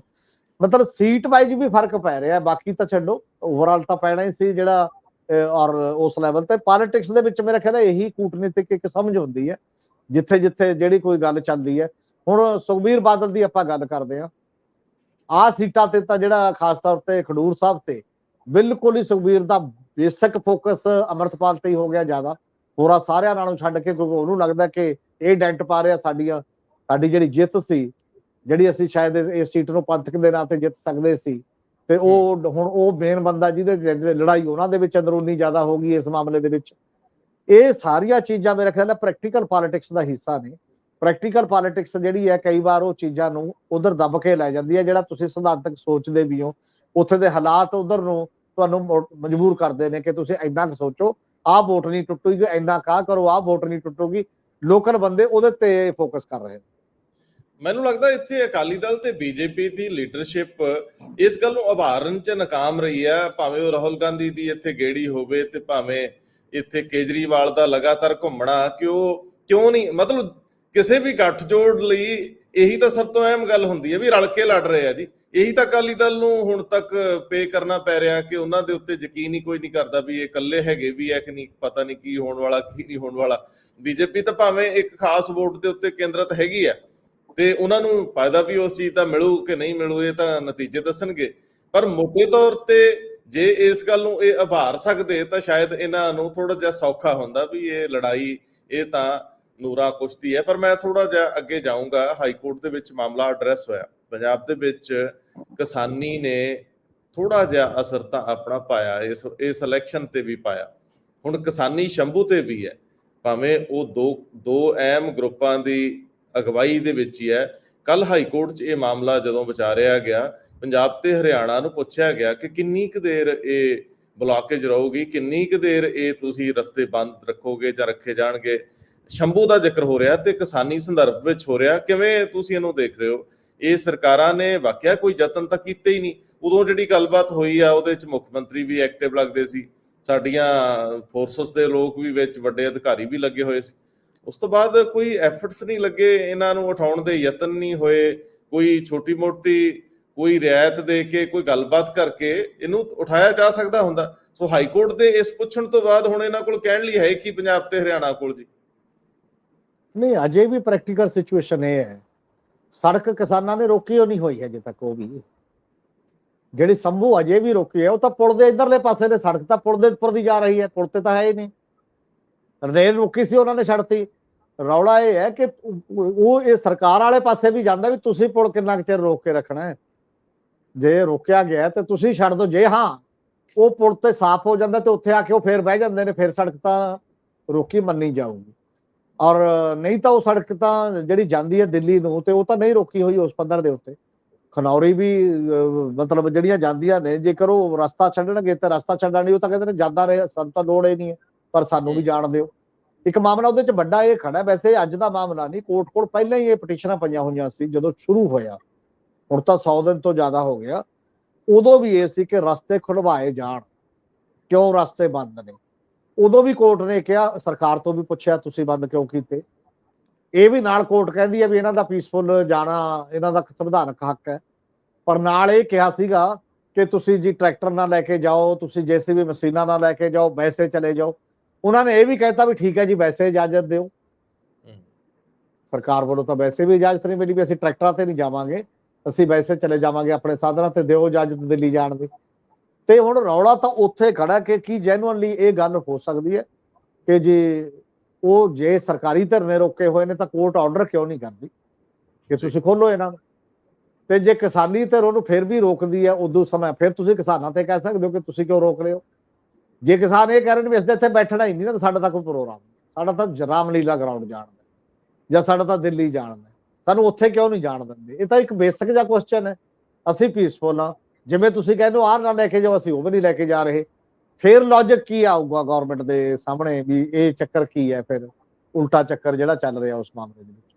ਮਤਲਬ ਸੀਟ ਵਾਈਜ਼ ਵੀ ਫ਼ਰਕ ਪੈ ਰਿਹਾ ਬਾਕੀ ਤਾਂ ਛੱਡੋ ਓਵਰਆਲ ਤਾਂ ਪੈਣਾ ਹੀ ਸੀ ਜਿਹੜਾ ਔਰ ਉਸ ਲੈਵਲ ਤੇ। ਪੋਲਿਟਿਕਸ ਦੇ ਵਿੱਚ ਮੇਰਾ ਖਿਆਲ ਹੈ ਇਹੀ ਕੂਟਨੀਤਿਕ ਇੱਕ ਸਮਝ ਹੁੰਦੀ ਹੈ ਜਿੱਥੇ ਜਿੱਥੇ ਜਿਹੜੀ ਕੋਈ ਗੱਲ ਚੱਲਦੀ ਹੈ। ਹੁਣ ਸੁਖਬੀਰ ਬਾਦਲ ਦੀ ਆਪਾਂ ਗੱਲ ਕਰਦੇ ਹਾਂ। ਆ ਸੀਟਾਂ ਤੇ ਤਾਂ ਜਿਹੜਾ ਖਾਸ ਤੌਰ ਤੇ ਖਡੂਰ ਸਾਹਿਬ ਤੇ ਬਿਲਕੁਲ ਹੀ ਸੁਖਬੀਰ ਦਾ ਬੇਸਿਕ ਫੋਕਸ ਅਮਰਤਪਾਲ ਤੇ ਹੀ ਹੋ ਗਿਆ ਜ਼ਿਆਦਾ। ਹੋਰਾ ਸਾਰਿਆਂ ਨਾਲੋਂ ਛੱਡ ਕੇ ਕਿਉਂਕਿ ਉਹਨੂੰ ਲੱਗਦਾ ਕਿ ਇਹ ਡੈਂਟ ਪਾ ਰਿਹਾ ਸਾਡੀਆਂ ਸਾਡੀ ਜਿਹੜੀ ਜਿੱਤ ਸੀ ਜਿਹੜੀ ਅਸੀਂ ਸ਼ਾਇਦ ਇਸ- ਸੀਟ ਨੂੰ ਪੰਥਕ ਦੇ ਨਾਂ ਤੇ ਜਿੱਤ ਸਕਦੇ ਸੀ ਤੇ ਉਹ ਹੁਣ ਉਹ ਮੇਨ ਬੰਦਾ ਜਿਹਦੇ ਜਿਹੜੇ ਲੜਾਈ ਉਹਨਾਂ ਦੇ ਵਿੱਚ ਅੰਦਰੂਨੀ ਜ਼ਿਆਦਾ ਹੋ ਗਈ ਇਸ ਮਾਮਲੇ ਦੇ ਵਿੱਚ। ਇਹ ਸਾਰੀਆਂ ਚੀਜ਼ਾਂ ਮੇਰੇ ਖਿਆਲ ਹੈ ਪ੍ਰੈਕਟੀਕਲ ਪੋਲਿਟਿਕਸ ਦਾ ਹਿੱਸਾ ਨੇ। ਪ੍ਰੈਕਟੀਕਲ ਪੋਲਿਟਿਕਸ ਜਿਹੜੀ ਹੈ, ਕਈ ਵਾਰ ਉਹ ਚੀਜ਼ਾਂ ਨੂੰ ਉਧਰ ਦੱਬ ਕੇ ਲੈ ਜਾਂਦੀ ਹੈ, ਜਿਹੜਾ ਤੁਸੀਂ ਸਿਧਾਂਤਕ ਸੋਚਦੇ ਵੀ ਹੋ। ਉੱਥੇ ਦੇ ਹਾਲਾਤ ਉਧਰ ਨੂੰ ਤੁਹਾਨੂੰ ਮਜਬੂਰ ਕਰਦੇ ਨੇ ਕਿ ਤੁਸੀਂ ਇੰਨਾ ਸੋਚੋ। ਆਹ ਵੋਟ ਨਹੀਂ ਟੁੱਟੂਗੀ ਇੰਨਾ ਕਾ ਕਰੋ, ਆਹ ਵੋਟ ਨਹੀਂ ਟੁੱਟੂਗੀ। ਲੋਕਲ ਬੰਦੇ ਉਹਦੇ ਤੇ ਫੋਕਸ ਕਰ ਰਹੇ ਨੇ। ਮੈਨੂੰ ਲੱਗਦਾ ਇੱਥੇ ਅਕਾਲੀ ਦਲ ਤੇ ਬੀਜੇਪੀ ਦੀ ਲੀਡਰਸ਼ਿਪ ਇਸ ਗੱਲ ਨੂੰ ਉਭਾਰਨ ਚ ਨਾਕਾਮ ਰਹੀ ਹੈ। ਭਾਵੇਂ ਉਹ ਰਾਹੁਲ ਗਾਂਧੀ ਦੀ ਇੱਥੇ ਗੇੜੀ ਹੋਵੇ ਤੇ ਭਾਵੇਂ ਇੱਥੇ ਕੇਜਰੀਵਾਲ ਦਾ ਲਗਾਤਾਰ ਘੁੰਮਣਾ ਕਿ ਉਹ ਕਿਉਂ ਨਹੀਂ? ਮਤਲਬ ਕਿਸੇ ਵੀ ਗੱਠਜੋੜ ਲਈ ਇਹੀ ਤਾਂ ਸਭ ਤੋਂ ਅਹਿਮ ਗੱਲ ਹੁੰਦੀ ਹੈ ਵੀ ਰਲ ਕੇ ਲੜ ਰਹੇ ਆ ਜੀ। ਇਹੀ ਤਾਂ ਅਕਾਲੀ ਦਲ ਨੂੰ ਹੁਣ ਤੱਕ ਪੇ ਕਰਨਾ ਪੈ ਰਿਹਾ ਕਿ ਉਹਨਾਂ ਦੇ ਉੱਤੇ ਯਕੀਨ ਹੀ ਕੋਈ ਨਹੀਂ ਕਰਦਾ ਵੀ ਇਹ ਇਕੱਲੇ ਹੈਗੇ ਵੀ ਹੈ ਕਿ ਨਹੀਂ, ਪਤਾ ਨਹੀਂ ਕੀ ਹੋਣ ਵਾਲਾ, ਕੀ ਨਹੀਂ ਹੋਣ ਵਾਲਾ। ਬੀਜੇਪੀ ਤਾਂ ਭਾਵੇਂ ਇੱਕ ਖਾਸ ਵੋਟ ਦੇ ਉੱਤੇ ਕੇਂਦਰਿਤ ਹੈਗੀ ਹੈ ਤੇ ਉਹਨਾਂ ਨੂੰ ਫਾਇਦਾ ਵੀ ਉਸ ਚੀਜ਼ ਦਾ ਮਿਲੂ ਕਿ ਨਹੀਂ ਮਿਲੂ, ਇਹ ਤਾਂ ਨਤੀਜੇ ਦੱਸਣਗੇ। ਪਰ ਮੋਟੇ ਤੌਰ ਤੇ ਜੇ ਇਸ ਗੱਲ ਨੂੰ ਇਹ ਆਭਾਰ ਸਕਦੇ ਤਾਂ ਸ਼ਾਇਦ ਇਹਨਾਂ ਨੂੰ ਥੋੜਾ ਜਿਹਾ ਸੌਖਾ ਹੁੰਦਾ ਵੀ ਇਹ ਲੜਾਈ, ਇਹ ਤਾਂ ਨੂਰਾ ਕੁਸ਼ਤੀ ਹੈ, ਪਰ ਮੈਂ ਥੋੜਾ ਜਿਹਾ ਅੱਗੇ ਜਾਊਂਗਾ। ਹਾਈ ਕੋਰਟ ਦੇ ਵਿੱਚ ਮਾਮਲਾ ਐਡਰੈਸ ਹੋਇਆ। ਪੰਜਾਬ ਦੇ ਵਿੱਚ ਕਿਸਾਨੀ ਨੇ ਥੋੜਾ ਜਿਹਾ ਅਸਰ ਤਾਂ ਆਪਣਾ ਪਾਇਆ, ਇਸ ਇਸ ਇਲੈਕਸ਼ਨ ਤੇ ਵੀ ਪਾਇਆ। ਹੁਣ ਕਿਸਾਨੀ ਸ਼ੰਭੂ ਤੇ ਵੀ ਹੈ। ਭਾਵੇਂ ਉਹ ਦੋ ਦੋ ਅਹਿਮ ਗਰੁੱਪਾਂ ਦੀ ਅਗਵਾਈ ਦੇ ਵਿੱਚ ਹੀ ਹੈ। ਕੱਲ ਹਾਈ ਕੋਰਟ 'ਚ ਇਹ ਮਾਮਲਾ ਜਦੋਂ ਵਿਚਾਰਿਆ ਗਿਆ, ਪੰਜਾਬ ਤੇ ਹਰਿਆਣਾ ਨੂੰ ਪੁੱਛਿਆ ਗਿਆ ਕਿ ਕਿੰਨੀ ਕੁ ਦੇਰ ਇਹ ਬਲੌਕੇਜ ਰਹੂਗੀ, ਕਿੰਨੀ ਕੁ ਦੇਰ ਇਹ ਤੁਸੀਂ ਰਸਤੇ ਬੰਦ ਰੱਖੋਗੇ ਜਾਂ ਰੱਖੇ ਜਾਣਗੇ। ਸ਼ੰਭੂ ਦਾ ਜ਼ਿਕਰ ਹੋ ਰਿਹਾ ਤੇ ਕਿਸਾਨੀ ਸੰਦਰਭ ਵਿੱਚ ਹੋ ਰਿਹਾ, ਕਿਵੇਂ ਤੁਸੀਂ ਇਹਨੂੰ ਦੇਖ ਰਹੇ ਹੋ? ਇਹ ਸਰਕਾਰਾਂ ਨੇ ਵਾਕਿਆ ਕੋਈ ਯਤਨ ਤਾਂ ਕੀਤੇ ਹੀ ਨਹੀਂ। ਉਦੋਂ ਜਿਹੜੀ ਗੱਲਬਾਤ ਹੋਈ ਆ, ਉਹਦੇ ਵਿੱਚ ਮੁੱਖ ਮੰਤਰੀ ਵੀ ਐਕਟਿਵ ਲੱਗਦੇ ਸੀ। ਸਾਡੀਆਂ ਫੋਰਸਸ ਦੇ ਲੋਕ ਵੀ ਵਿੱਚ ਵੱਡੇ ਅਧਿਕਾਰੀ ਵੀ ਲੱਗੇ ਹੋਏ ਸੀ। ਉਸ ਤੋਂ ਬਾਅਦ ਕੋਈ ਐਫਰਟਸ ਨਹੀਂ ਲੱਗੇ, ਇਹਨਾਂ ਨੂੰ ਉਠਾਉਣ ਦੇ ਯਤਨ ਨਹੀਂ ਹੋਏ। ਕੋਈ ਛੋਟੀ ਮੋਟੀ ਕੋਈ ਰਿਆਇਤ ਦੇ ਕੇ, ਕੋਈ ਗੱਲਬਾਤ ਕਰਕੇ ਇਹਨੂੰ ਉਠਾਇਆ ਜਾ ਸਕਦਾ ਹੁੰਦਾ। ਸੋ ਹਾਈ ਕੋਰਟ ਦੇ ਇਸ ਪੁੱਛਣ ਤੋਂ ਬਾਅਦ ਹੁਣ ਇਹਨਾਂ ਕੋਲ ਕਹਿਣ ਲਈ ਹੈ ਕਿ ਪੰਜਾਬ ਤੇ ਹਰਿਆਣਾ ਕੋਲ ਜੀ। ਨਹੀਂ, ਅਜੇ ਵੀ ਪ੍ਰੈਕਟੀਕਲ ਸਿਚੁਏਸ਼ਨ ਇਹ ਹੈ। ਸੜਕ ਕਿਸਾਨਾਂ ਨੇ ਰੋਕੀ ਹੋ ਨਹੀਂ ਹੋਈ ਅਜੇ ਤੱਕ ਉਹ ਵੀ। ਜਿਹੜੀ ਸੰਭੂ ਅਜੇ ਵੀ ਰੋਕੀ ਹੈ, ਉਹ ਤਾਂ ਪੁਲ ਦੇ ਇਧਰਲੇ ਪਾਸੇ ਦੇ ਸੜਕ ਤਾਂ ਪੁਲ ਦੇ ਉੱਪਰ ਦੀ ਜਾ ਰਹੀ ਹੈ, ਪੁਲ ਤੇ ਤਾਂ ਹੈ ਹੀ ਨਹੀਂ। ਰੇਲ ਰੁਕੀ ਸੀ ਉਹਨਾਂ ਨੇ ਛੱਡਤੀ। ਰੌਲਾ ਇਹ ਹੈ ਕਿ ਉਹ ਇਹ ਸਰਕਾਰ ਵਾਲੇ ਪਾਸੇ ਵੀ ਜਾਂਦਾ ਵੀ ਤੁਸੀਂ ਪੁਲ ਕਿੰਨਾ ਕੁ ਚਿਰ ਰੋਕ ਕੇ ਰੱਖਣਾ ਹੈ। ਜੇ ਰੋਕਿਆ ਗਿਆ ਤੇ ਤੁਸੀਂ ਛੱਡ ਦਿਓ, ਜੇ ਹਾਂ, ਉਹ ਪੁਲ ਤੇ ਸਾਫ਼ ਹੋ ਜਾਂਦਾ ਤੇ ਉੱਥੇ ਆ ਕੇ ਉਹ ਫੇਰ ਬਹਿ ਜਾਂਦੇ ਨੇ, ਫਿਰ ਸੜਕ ਤਾਂ ਰੋਕੀ ਮੰਨੀ ਜਾਊਗੀ। ਔਰ ਨਹੀਂ ਤਾਂ ਉਹ ਸੜਕ ਤਾਂ ਜਿਹੜੀ ਜਾਂਦੀ ਹੈ ਦਿੱਲੀ ਨੂੰ ਤੇ ਉਹ ਤਾਂ ਨਹੀਂ ਰੋਕੀ ਹੋਈ ਉਸ ਪੱਧਰ ਦੇ ਉੱਤੇ। ਖਨੌਰੀ ਵੀ ਮਤਲਬ ਜਿਹੜੀਆਂ ਜਾਂਦੀਆਂ ਨੇ, ਜੇਕਰ ਉਹ ਰਸਤਾ ਛੱਡਣਗੇ ਤਾਂ ਰਸਤਾ ਛੱਡਣ ਲਈ ਉਹ ਤਾਂ ਕਹਿੰਦੇ ਨੇ ਜਾਂਦਾ ਰਹੇ, ਸਾਨੂੰ ਤਾਂ ਲੋੜ ਹੀ ਨਹੀਂ ਹੈ, ਪਰ ਸਾਨੂੰ ਵੀ ਜਾਣ ਦਿਓ। ਇੱਕ ਮਾਮਲਾ ਉਹਦੇ ਚ ਵੱਡਾ ਇਹ ਖੜਾ, ਵੈਸੇ ਅੱਜ ਦਾ ਮਾਮਲਾ ਨਹੀਂ ਕੋਰਟ ਕੋਲ ਪਹਿਲਾਂ ਹੀ ਇਹ ਪਟੀਸ਼ਨਾਂ ਪਈਆਂ ਹੋਈਆਂ ਸੀ, ਜਦੋਂ ਸ਼ੁਰੂ ਹੋਇਆ। ਹੁਣ ਤਾਂ 100 ਦਿਨ ਤੋਂ ਜ਼ਿਆਦਾ ਹੋ ਗਿਆ। ਉਦੋਂ ਵੀ ਇਹ ਸੀ ਕਿ ਰਸਤੇ ਖੁਲਵਾਏ ਜਾਣ। ਕਿਉਂ ਰਸਤੇ ਬੰਦ ਨੇ? ਉਦੋਂ ਵੀ ਕੋਰਟ ਨੇ ਕਿਹਾ ਸਰਕਾਰ ਤੋਂ ਵੀ ਪੁੱਛਿਆ ਤੁਸੀਂ ਬੰਦ ਕਿਉਂ ਕੀਤੇ? ਇਹ ਵੀ ਨਾਲ ਕੋਰਟ ਕਹਿੰਦੀ ਹੈ ਵੀ ਇਹਨਾਂ ਦਾ ਪੀਸਫੁਲ ਜਾਣਾ ਇਹਨਾਂ ਦਾ ਸੰਵਿਧਾਨਕ ਹੱਕ ਹੈ। ਪਰ ਨਾਲ ਇਹ ਕਿਹਾ ਸੀਗਾ ਕਿ ਤੁਸੀਂ ਜੀ ਟਰੈਕਟਰ ਨਾਲ ਲੈ ਕੇ ਜਾਓ ਤੁਸੀਂ ਜੇਸੀਬੀ ਮਸ਼ੀਨਾਂ ਨਾਲ ਲੈ ਕੇ ਜਾਓ ਵੈਸੇ ਚਲੇ ਜਾਓ। ਉਹਨਾਂ ਨੇ ਇਹ ਵੀ ਕਹਿਤਾ ਵੀ ਠੀਕ ਹੈ ਜੀ ਵੈਸੇ ਇਜਾਜ਼ਤ ਦਿਓ। ਸਰਕਾਰ ਵੱਲੋਂ ਤਾਂ ਵੈਸੇ ਵੀ ਇਜਾਜ਼ਤ ਨਹੀਂ ਮਿਲੀ ਵੀ ਅਸੀਂ ਟਰੈਕਟਰਾਂ ਤੇ ਨਹੀਂ ਜਾਵਾਂਗੇ ਅਸੀਂ ਵੈਸੇ ਚਲੇ ਜਾਵਾਂਗੇ ਆਪਣੇ ਸਾਧਨਾਂ ਤੇ ਦਿਓ ਇਜਾਜ਼ਤ ਦਿੱਲੀ ਜਾਣ ਦੀ। ਤੇ ਹੁਣ ਰੌਲਾ ਤਾਂ ਉੱਥੇ ਖੜਾ ਕਿ ਕੀ ਜੈਨੂਅਨਲੀ ਇਹ ਗੱਲ ਹੋ ਸਕਦੀ ਹੈ ਕਿ ਜੇ ਉਹ ਜੇ ਸਰਕਾਰੀ ਧਰਨੇ ਰੋਕੇ ਹੋਏ ਨੇ ਤਾਂ ਕੋਰਟ ਆਰਡਰ ਕਿਉਂ ਨਹੀਂ ਕਰਦੀ? ਕਿ ਤੁਸੀਂ ਖੋਲੋ ਇਹਨਾਂ ਨੂੰ। ਤੇ ਜੇ ਕਿਸਾਨੀ ਧਿਰ ਉਹਨੂੰ ਫਿਰ ਵੀ ਰੋਕਦੀ ਹੈ ਉਦੋਂ ਸਮਾਂ ਫਿਰ ਤੁਸੀਂ ਕਿਸਾਨਾਂ ਤੇ ਕਹਿ ਸਕਦੇ ਹੋ ਕਿ ਤੁਸੀਂ ਕਿਉਂ ਰੋਕ ਰਹੇ ਹੋ? ਜੇ ਕਿਸਾਨ ਇਹ ਕਹਿ ਰਹੇ ਨੇ ਵੀ ਅਸੀਂ ਤਾਂ ਇੱਥੇ ਬੈਠਣਾ ਹੀ ਨਹੀਂ ਨਾ ਤਾਂ ਸਾਡਾ ਤਾਂ ਕੋਈ ਪ੍ਰੋਗਰਾਮ। ਸਾਡਾ ਤਾਂ ਜ- ਰਾਮਲੀਲਾ ਗਰਾਊਂਡ ਜਾਣ ਦਾ ਜਾਂ ਸਾਡਾ ਤਾਂ ਦਿੱਲੀ ਜਾਣ ਦਾ ਸਾਨੂੰ ਉੱਥੇ ਕਿਉਂ ਨਹੀਂ ਜਾਣ ਦਿੰਦੇ? ਇਹ ਤਾਂ ਇੱਕ ਬੇਸਿਕ ਜਿਹਾ ਕੁਐਸਚਨ ਹੈ। ਅਸੀਂ ਪੀਸਫੁਲ ਆ ਜਿਵੇਂ ਤੁਸੀਂ ਕਹਿੰਦੇ ਹੋ ਆਹ ਨਾ ਲੈ ਕੇ ਜਾਓ ਅਸੀਂ ਉਹ ਵੀ ਨਹੀਂ ਲੈ ਕੇ ਜਾ ਰਹੇ। ਫਿਰ ਲੌਜੀਕ ਕੀ ਆਊਗਾ ਗਵਰਨਮੈਂਟ ਦੇ ਸਾਹਮਣੇ ਵੀ ਇਹ ਚੱਕਰ ਕੀ ਹੈ ਫਿਰ? ਉਲਟਾ ਚੱਕਰ ਜਿਹੜਾ ਚੱਲ ਰਿਹਾ ਉਸ ਮਾਮਲੇ ਦੇ ਵਿੱਚ।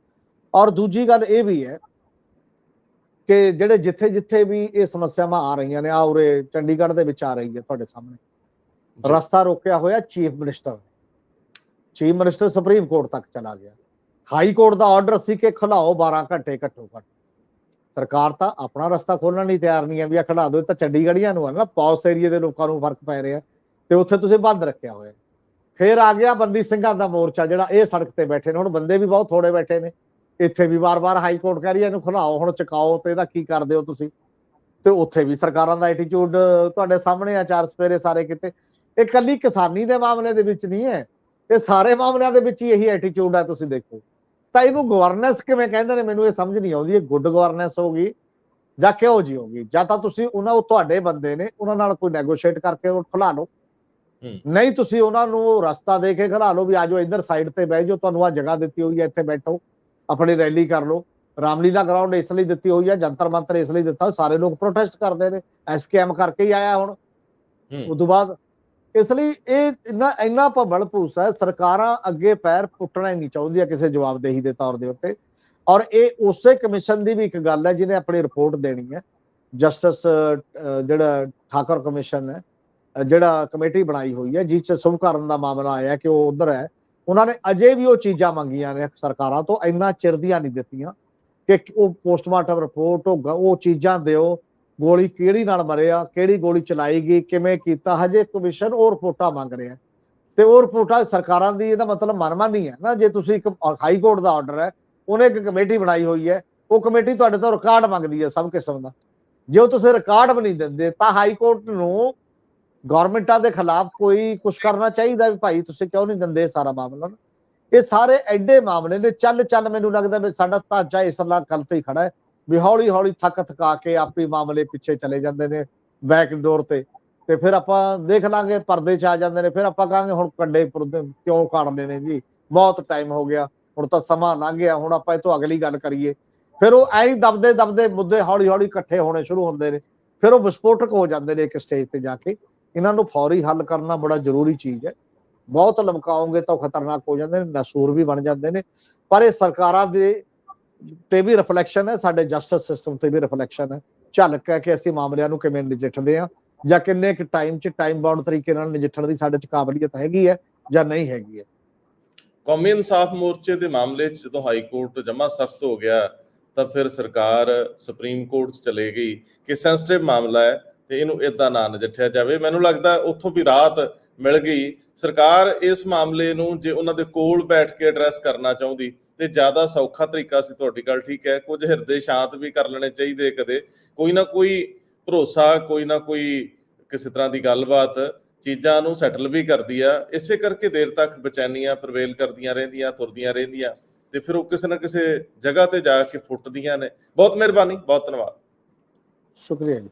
ਔਰ ਦੂਜੀ ਗੱਲ ਇਹ ਵੀ ਹੈ ਕਿ ਜਿਹੜੇ ਜਿੱਥੇ ਜਿੱਥੇ ਵੀ ਇਹ ਸਮੱਸਿਆਵਾਂ ਆ ਰਹੀਆਂ ਨੇ ਆ ਉਰੇ ਚੰਡੀਗੜ੍ਹ ਦੇ ਵਿੱਚ ਆ ਰਹੀ ਹੈ ਤੁਹਾਡੇ ਸਾਹਮਣੇ। ਰਸਤਾ ਰੋਕਿਆ ਹੋਇਆ chief minister chief minister supreme court ਤੱਕ ਚਲਾ ਗਿਆ। ਹਾਈ ਕੋਰਟ ਦਾ ਆਰਡਰ ਸੀ ਕਿ ਖਲਾਓ 12 ਘੰਟੇ ਘੱਟੋ ਘੱਟ। ਸਰਕਾਰ ਤਾਂ ਆਪਣਾ ਰਸਤਾ ਖੋਲਣ ਲਈ ਤਿਆਰ ਨਹੀਂ ਹੈ, ਵੀ ਆ ਖੜਾ ਦਿਓ ਤਾਂ ਚੰਡੀਗੜ੍ਹੀਆਂ ਨੂੰ ਹੈ ਨਾ ਪੌਸ ਏਰੀਏ ਦੇ ਲੋਕਾਂ ਨੂੰ ਫ਼ਰਕ ਪੈ ਰਿਹਾ ਤੇ ਉੱਥੇ ਤੁਸੀਂ ਬੰਦ ਰੱਖਿਆ ਹੋਇਆ ਫਿਰ ਆ ਗਿਆ ਬੰਦੀ ਸਿੰਘਾਂ ਦਾ ਮੋਰਚਾ, ਜਿਹੜਾ ਇਹ ਸੜਕ ਤੇ ਬੈਠੇ ਨੇ, ਹੁਣ ਬੰਦੇ ਵੀ ਬਹੁਤ ਥੋੜੇ ਬੈਠੇ ਨੇ। ਇੱਥੇ ਵੀ ਵਾਰ-ਵਾਰ ਹਾਈ ਕੋਰਟ ਕਹਿ ਰਹੀ ਹੈ, ਇਹਨੂੰ ਖਲਾਓ, ਹੁਣ ਚੁਕਾਓ ਤੇ ਇਹਦਾ ਕੀ ਕਰਦੇ ਹੋ ਤੁਸੀਂ? ਤੇ ਉੱਥੇ ਵੀ ਸਰਕਾਰਾਂ ਦਾ ਐਟੀਟਿਊਡ ਤੁਹਾਡੇ ਸਾਹਮਣੇ ਆ, ਚਾਰ ਸਪੇਰੇ ਸਾਰੇ ਕਿਤੇ। ਇਹ ਕੱਲੀ ਕਿਸਾਨੀ ਦੇ ਮਾਮਲੇ ਦੇ ਵਿੱਚ ਨਹੀਂ ਹੈ, ਇਹ ਸਾਰੇ ਮਾਮਲਿਆਂ ਦੇ ਵਿੱਚ ਹੀ ਇਹੀ ਐਟੀਟਿਊਡ ਹੈ, ਤੁਸੀਂ ਦੇਖੋ। ਤਾਂ ਇਹਨੂੰ ਗਵਰਨੈਂਸ ਕਿਵੇਂ ਕਹਿੰਦੇ ਨੇ ਮੈਨੂੰ ਇਹ ਸਮਝ ਨਹੀਂ ਆਉਂਦੀ ਇਹ ਗੁੱਡ ਗਵਰਨੈਂਸ ਹੋਗੀ ਜਾਂ ਕਿਹੋ ਜੀ ਹੋਗੀ ਜਾਂ ਤਾਂ ਤੁਸੀਂ ਉਹਨਾਂ ਉਹ ਤੁਹਾਡੇ ਬੰਦੇ ਨੇ ਉਹਨਾਂ ਨਾਲ ਕੋਈ ਨੈਗੋਸ਼ੀਏਟ ਕਰਕੇ ਉਹ ਖਲਾ ਲਓ। ਨਹੀਂ ਤੁਸੀਂ ਉਹਨਾਂ ਨੂੰ ਉਹ ਰਸਤਾ ਦੇ ਕੇ ਖਲਾ ਲਓ ਵੀ ਆਜੋ ਇੱਧਰ ਸਾਈਡ ਤੇ ਬਹਿ ਜਾਓ ਤੁਹਾਨੂੰ ਆ ਜਗ੍ਹਾ ਦਿੱਤੀ ਹੋਈ ਹੈ ਇੱਥੇ ਬੈਠੋ ਆਪਣੀ ਰੈਲੀ ਕਰ ਲਓ। ਰਾਮਲੀਲਾ ਗਰਾਊਂਡ ਇਸ ਲਈ ਦਿੱਤੀ ਹੋਈ ਹੈ ਜੰਤਰ ਮੰਤਰ ਇਸ ਲਈ ਦਿੱਤਾ ਸਾਰੇ ਲੋਕ ਪ੍ਰੋਟੈਸਟ ਕਰਦੇ ਨੇ ਐਸਕੇਐਮ ਕਰਕੇ ਹੀ ਆਇਆ ਹੁਣ। ਉਸ ਤੋਂ ਬਾਅਦ ਇਸ ਲਈ ਇਹ ਇੰਨਾ ਇੰਨਾ ਭੰਬਲ ਭੂਸ ਹੈ, ਸਰਕਾਰਾਂ ਅੱਗੇ ਪੈਰ ਪੁੱਟਣਾ ਹੀ ਨਹੀਂ ਚਾਹੁੰਦੀਆਂ ਕਿਸੇ ਜਵਾਬਦੇਹੀ ਦੇ ਤੌਰ ਦੇ ਉੱਤੇ। ਔਰ ਇਹ ਉਸੇ ਕਮਿਸ਼ਨ ਦੀ ਵੀ ਇੱਕ ਗੱਲ ਹੈ, ਜਿਹਨੇ ਆਪਣੀ ਰਿਪੋਰਟ ਦੇਣੀ ਹੈ। ਜਸਟਿਸ ਜਿਹੜਾ ਠਾਕਰ ਕਮਿਸ਼ਨ ਹੈ ਜਿਹੜਾ ਕਮੇਟੀ ਬਣਾਈ ਹੋਈ ਹੈ, ਜਿਸ ਚ ਸੁਭਕਰਨ ਦਾ ਮਾਮਲਾ ਆਇਆ ਕਿ ਉਹ ਉਧਰ ਹੈ। ਉਹਨਾਂ ਨੇ ਅਜੇ ਵੀ ਉਹ ਚੀਜ਼ਾਂ ਮੰਗੀਆਂ ਨੇ ਸਰਕਾਰਾਂ ਤੋਂ, ਇੰਨਾ ਚਿਰ ਦੀਆਂ ਨਹੀਂ ਦਿੱਤੀਆਂ ਕਿ ਉਹ ਪੋਸਟਮਾਰਟਮ ਰਿਪੋਰਟ, ਉਹ ਗ- ਉਹ ਚੀਜ਼ਾਂ ਦਿਓ। ਗੋਲੀ ਕਿਹੜੀ ਨਾਲ ਮਰਿਆ, ਕਿਹੜੀ ਗੋਲੀ ਚਲਾਈ ਗਈ, ਕਿਵੇਂ ਕੀਤਾ, ਹਜੇ ਕਮਿਸ਼ਨ ਉਹ ਰਿਪੋਰਟਾਂ ਮੰਗ ਰਿਹਾ। ਤੇ ਉਹ ਰਿਪੋਰਟਾਂ ਸਰਕਾਰਾਂ ਦੀ ਇਹਦਾ ਮਤਲਬ ਮਨਮਾਨੀ ਹੈ ਨਾ। ਜੇ ਤੁਸੀਂ ਇੱਕ ਹਾਈ ਕੋਰਟ ਦਾ ਆਰਡਰ ਹੈ, ਉਹਨੇ ਇੱਕ ਕਮੇਟੀ ਬਣਾਈ ਹੋਈ ਹੈ, ਉਹ ਕਮੇਟੀ ਤੁਹਾਡੇ ਤੋਂ ਰਿਕਾਰਡ ਮੰਗਦੀ ਹੈ ਸਭ ਕਿਸਮ ਦਾ। ਜੇ ਉਹ ਤੁਸੀਂ ਰਿਕਾਰਡ ਵੀ ਨਹੀਂ ਦਿੰਦੇ, ਤਾਂ ਹਾਈ ਕੋਰਟ ਨੂੰ ਗਵਰਨਮੈਂਟਾਂ ਦੇ ਖਿਲਾਫ ਕੋਈ ਕੁਝ ਕਰਨਾ ਚਾਹੀਦਾ ਵੀ ਭਾਈ ਤੁਸੀਂ ਕਿਉਂ ਨਹੀਂ ਦਿੰਦੇ ਇਹ ਸਾਰਾ ਮਾਮਲਾ ਇਹ ਸਾਰੇ ਐਡੇ ਮਾਮਲੇ ਨੇ ਚੱਲ ਚੱਲ ਮੈਨੂੰ ਲੱਗਦਾ ਵੀ ਸਾਡਾ ਢਾਂਚਾ ਇਸ ਲਾ ਗਲਤ ਹੀ ਖੜਾ ਹੈ। ਵੀ ਹੌਲੀ ਹੌਲੀ ਥੱਕ ਥਕਾ ਕੇ ਆਪੇ ਮਾਮਲੇ ਪਿੱਛੇ ਚਲੇ ਜਾਂਦੇ ਨੇ ਬੈਕ ਡੋਰ ਤੇ। ਤੇ ਫਿਰ ਆਪਾਂ ਦੇਖ ਲਾਂਗੇ, ਪਰਦੇ ਚ ਆ ਜਾਂਦੇ ਨੇ। ਫਿਰ ਆਪਾਂ ਕਹਾਂਗੇ, ਹੁਣ ਕੰਡੇ ਕਿਉਂ ਕਾੜਦੇ ਨੇ ਜੀ? ਬਹੁਤ ਟਾਈਮ ਹੋ ਗਿਆ। ਹੁਣ ਤਾਂ ਸਮਾਂ ਲੰਘ ਗਿਆ। ਹੁਣ ਆਪਾਂ ਇਹ ਤੋਂ ਅਗਲੀ ਗੱਲ ਕਰੀਏ। ਫਿਰ ਉਹ ਐਂ ਦਬਦੇ ਦਬਦੇ ਮੁੱਦੇ ਹੌਲੀ ਹੌਲੀ ਇਕੱਠੇ ਹੋਣੇ ਸ਼ੁਰੂ ਹੁੰਦੇ ਨੇ। ਫਿਰ ਉਹ ਵਿਸਫੋਟਕ ਹੋ ਜਾਂਦੇ ਨੇ ਇੱਕ ਸਟੇਜ ਤੇ ਜਾ ਕੇ। ਇਹਨਾਂ ਨੂੰ ਫੌਰੀ ਹੱਲ ਕਰਨਾ ਬੜਾ ਜ਼ਰੂਰੀ ਚੀਜ਼ ਹੈ। ਬਹੁਤ ਲਮਕਾਓਗੇ ਤਾਂ ਉਹ ਖਤਰਨਾਕ ਹੋ ਜਾਂਦੇ ਨੇ, ਨਸੂਰ ਵੀ ਬਣ ਜਾਂਦੇ ਨੇ। ਪਰ ਇਹ ਸਰਕਾਰਾਂ ਦੇ ਤੇ ਵੀ ਰਿਫਲੈਕਸ਼ਨ ਹੈ, ਸਾਡੇ ਜਸਟਿਸ ਸਿਸਟਮ ਤੇ ਵੀ ਰਿਫਲੈਕਸ਼ਨ ਹੈ। ਝਲਕ ਹੈ ਕਿ ਅਸੀਂ ਮਾਮਲਿਆਂ ਨੂੰ ਕਿਵੇਂ ਨਜਿੱਠਦੇ ਆ ਜਾਂ ਕਿੰਨੇ ਕੁ ਟਾਈਮ 'ਚ ਟਾਈਮ ਬਾਉਂਡ ਤਰੀਕੇ ਨਾਲ ਨਜਿੱਠਣ ਦੀ ਸਾਡੇ 'ਚ ਕਾਬਲੀਅਤ ਹੈਗੀ ਹੈ ਜਾਂ ਨਹੀਂ ਹੈਗੀ ਹੈ। ਕੌਮੀ ਇਨਸਾਫ ਮੋਰਚੇ ਦੇ ਮਾਮਲੇ 'ਚ ਜਦੋਂ ਹਾਈ ਕੋਰਟ ਜਮਾ ਸਖਤ ਹੋ ਗਿਆ, ਤਾਂ ਫਿਰ ਸਰਕਾਰ ਸੁਪਰੀਮ ਕੋਰਟ 'ਚ ਚਲੇ ਗਈ ਕਿ ਸੈਂਸਿਟਿਵ ਮਾਮਲਾ ਹੈ ਤੇ ਇਹਨੂੰ ਇਦਾਂ ਨਾ ਨਜਿੱਠਿਆ ਜਾਵੇ। ਮੈਨੂੰ ਲੱਗਦਾ ਉੱਥੋਂ ਵੀ ਰਾਹਤ ਮਿਲ ਗਈ। ਸਰਕਾਰ ਇਸ ਮਾਮਲੇ ਨੂੰ ਜੇ ਉਹਨਾਂ ਦੇ ਕੋਲ ਬੈਠ ਕੇ ਐਡਰੈਸ ਕਰਨਾ ਚਾਹੁੰਦੀ, ਤੇ ਜ਼ਿਆਦਾ ਸੌਖਾ ਤਰੀਕਾ ਸੀ ਤੁਹਾਡੀ ਗੱਲ, ਠੀਕ ਹੈ। ਕੁਝ ਹਿਰਦੇ ਸ਼ਾਂਤ ਵੀ ਕਰ ਲੈਣੇ ਚਾਹੀਦੇ ਕਦੇ। ਕੋਈ ਨਾ ਕੋਈ ਭਰੋਸਾ, ਕੋਈ ਨਾ ਕੋਈ ਕਿਸੇ ਤਰ੍ਹਾਂ ਦੀ ਗੱਲਬਾਤ ਚੀਜ਼ਾਂ ਨੂੰ ਸੈਟਲ ਵੀ ਕਰਦੀ ਆ। ਇਸੇ ਕਰਕੇ ਦੇਰ ਤੱਕ ਬਚੈਨੀਆਂ ਪ੍ਰਵੇਲ ਕਰਦੀਆਂ ਰਹਿੰਦੀਆਂ, ਤੁਰਦੀਆਂ ਰਹਿੰਦੀਆਂ। ਤੇ ਫਿਰ ਉਹ ਕਿਸੇ ਨਾ ਕਿਸੇ ਜਗ੍ਹਾ ਤੇ ਜਾ ਕੇ ਫੁੱਟਦੀਆਂ ਨੇ। ਬਹੁਤ ਮਿਹਰਬਾਨੀ, ਬਹੁਤ ਧੰਨਵਾਦ। ਸ਼ੁਕਰੀਆ ਜੀ।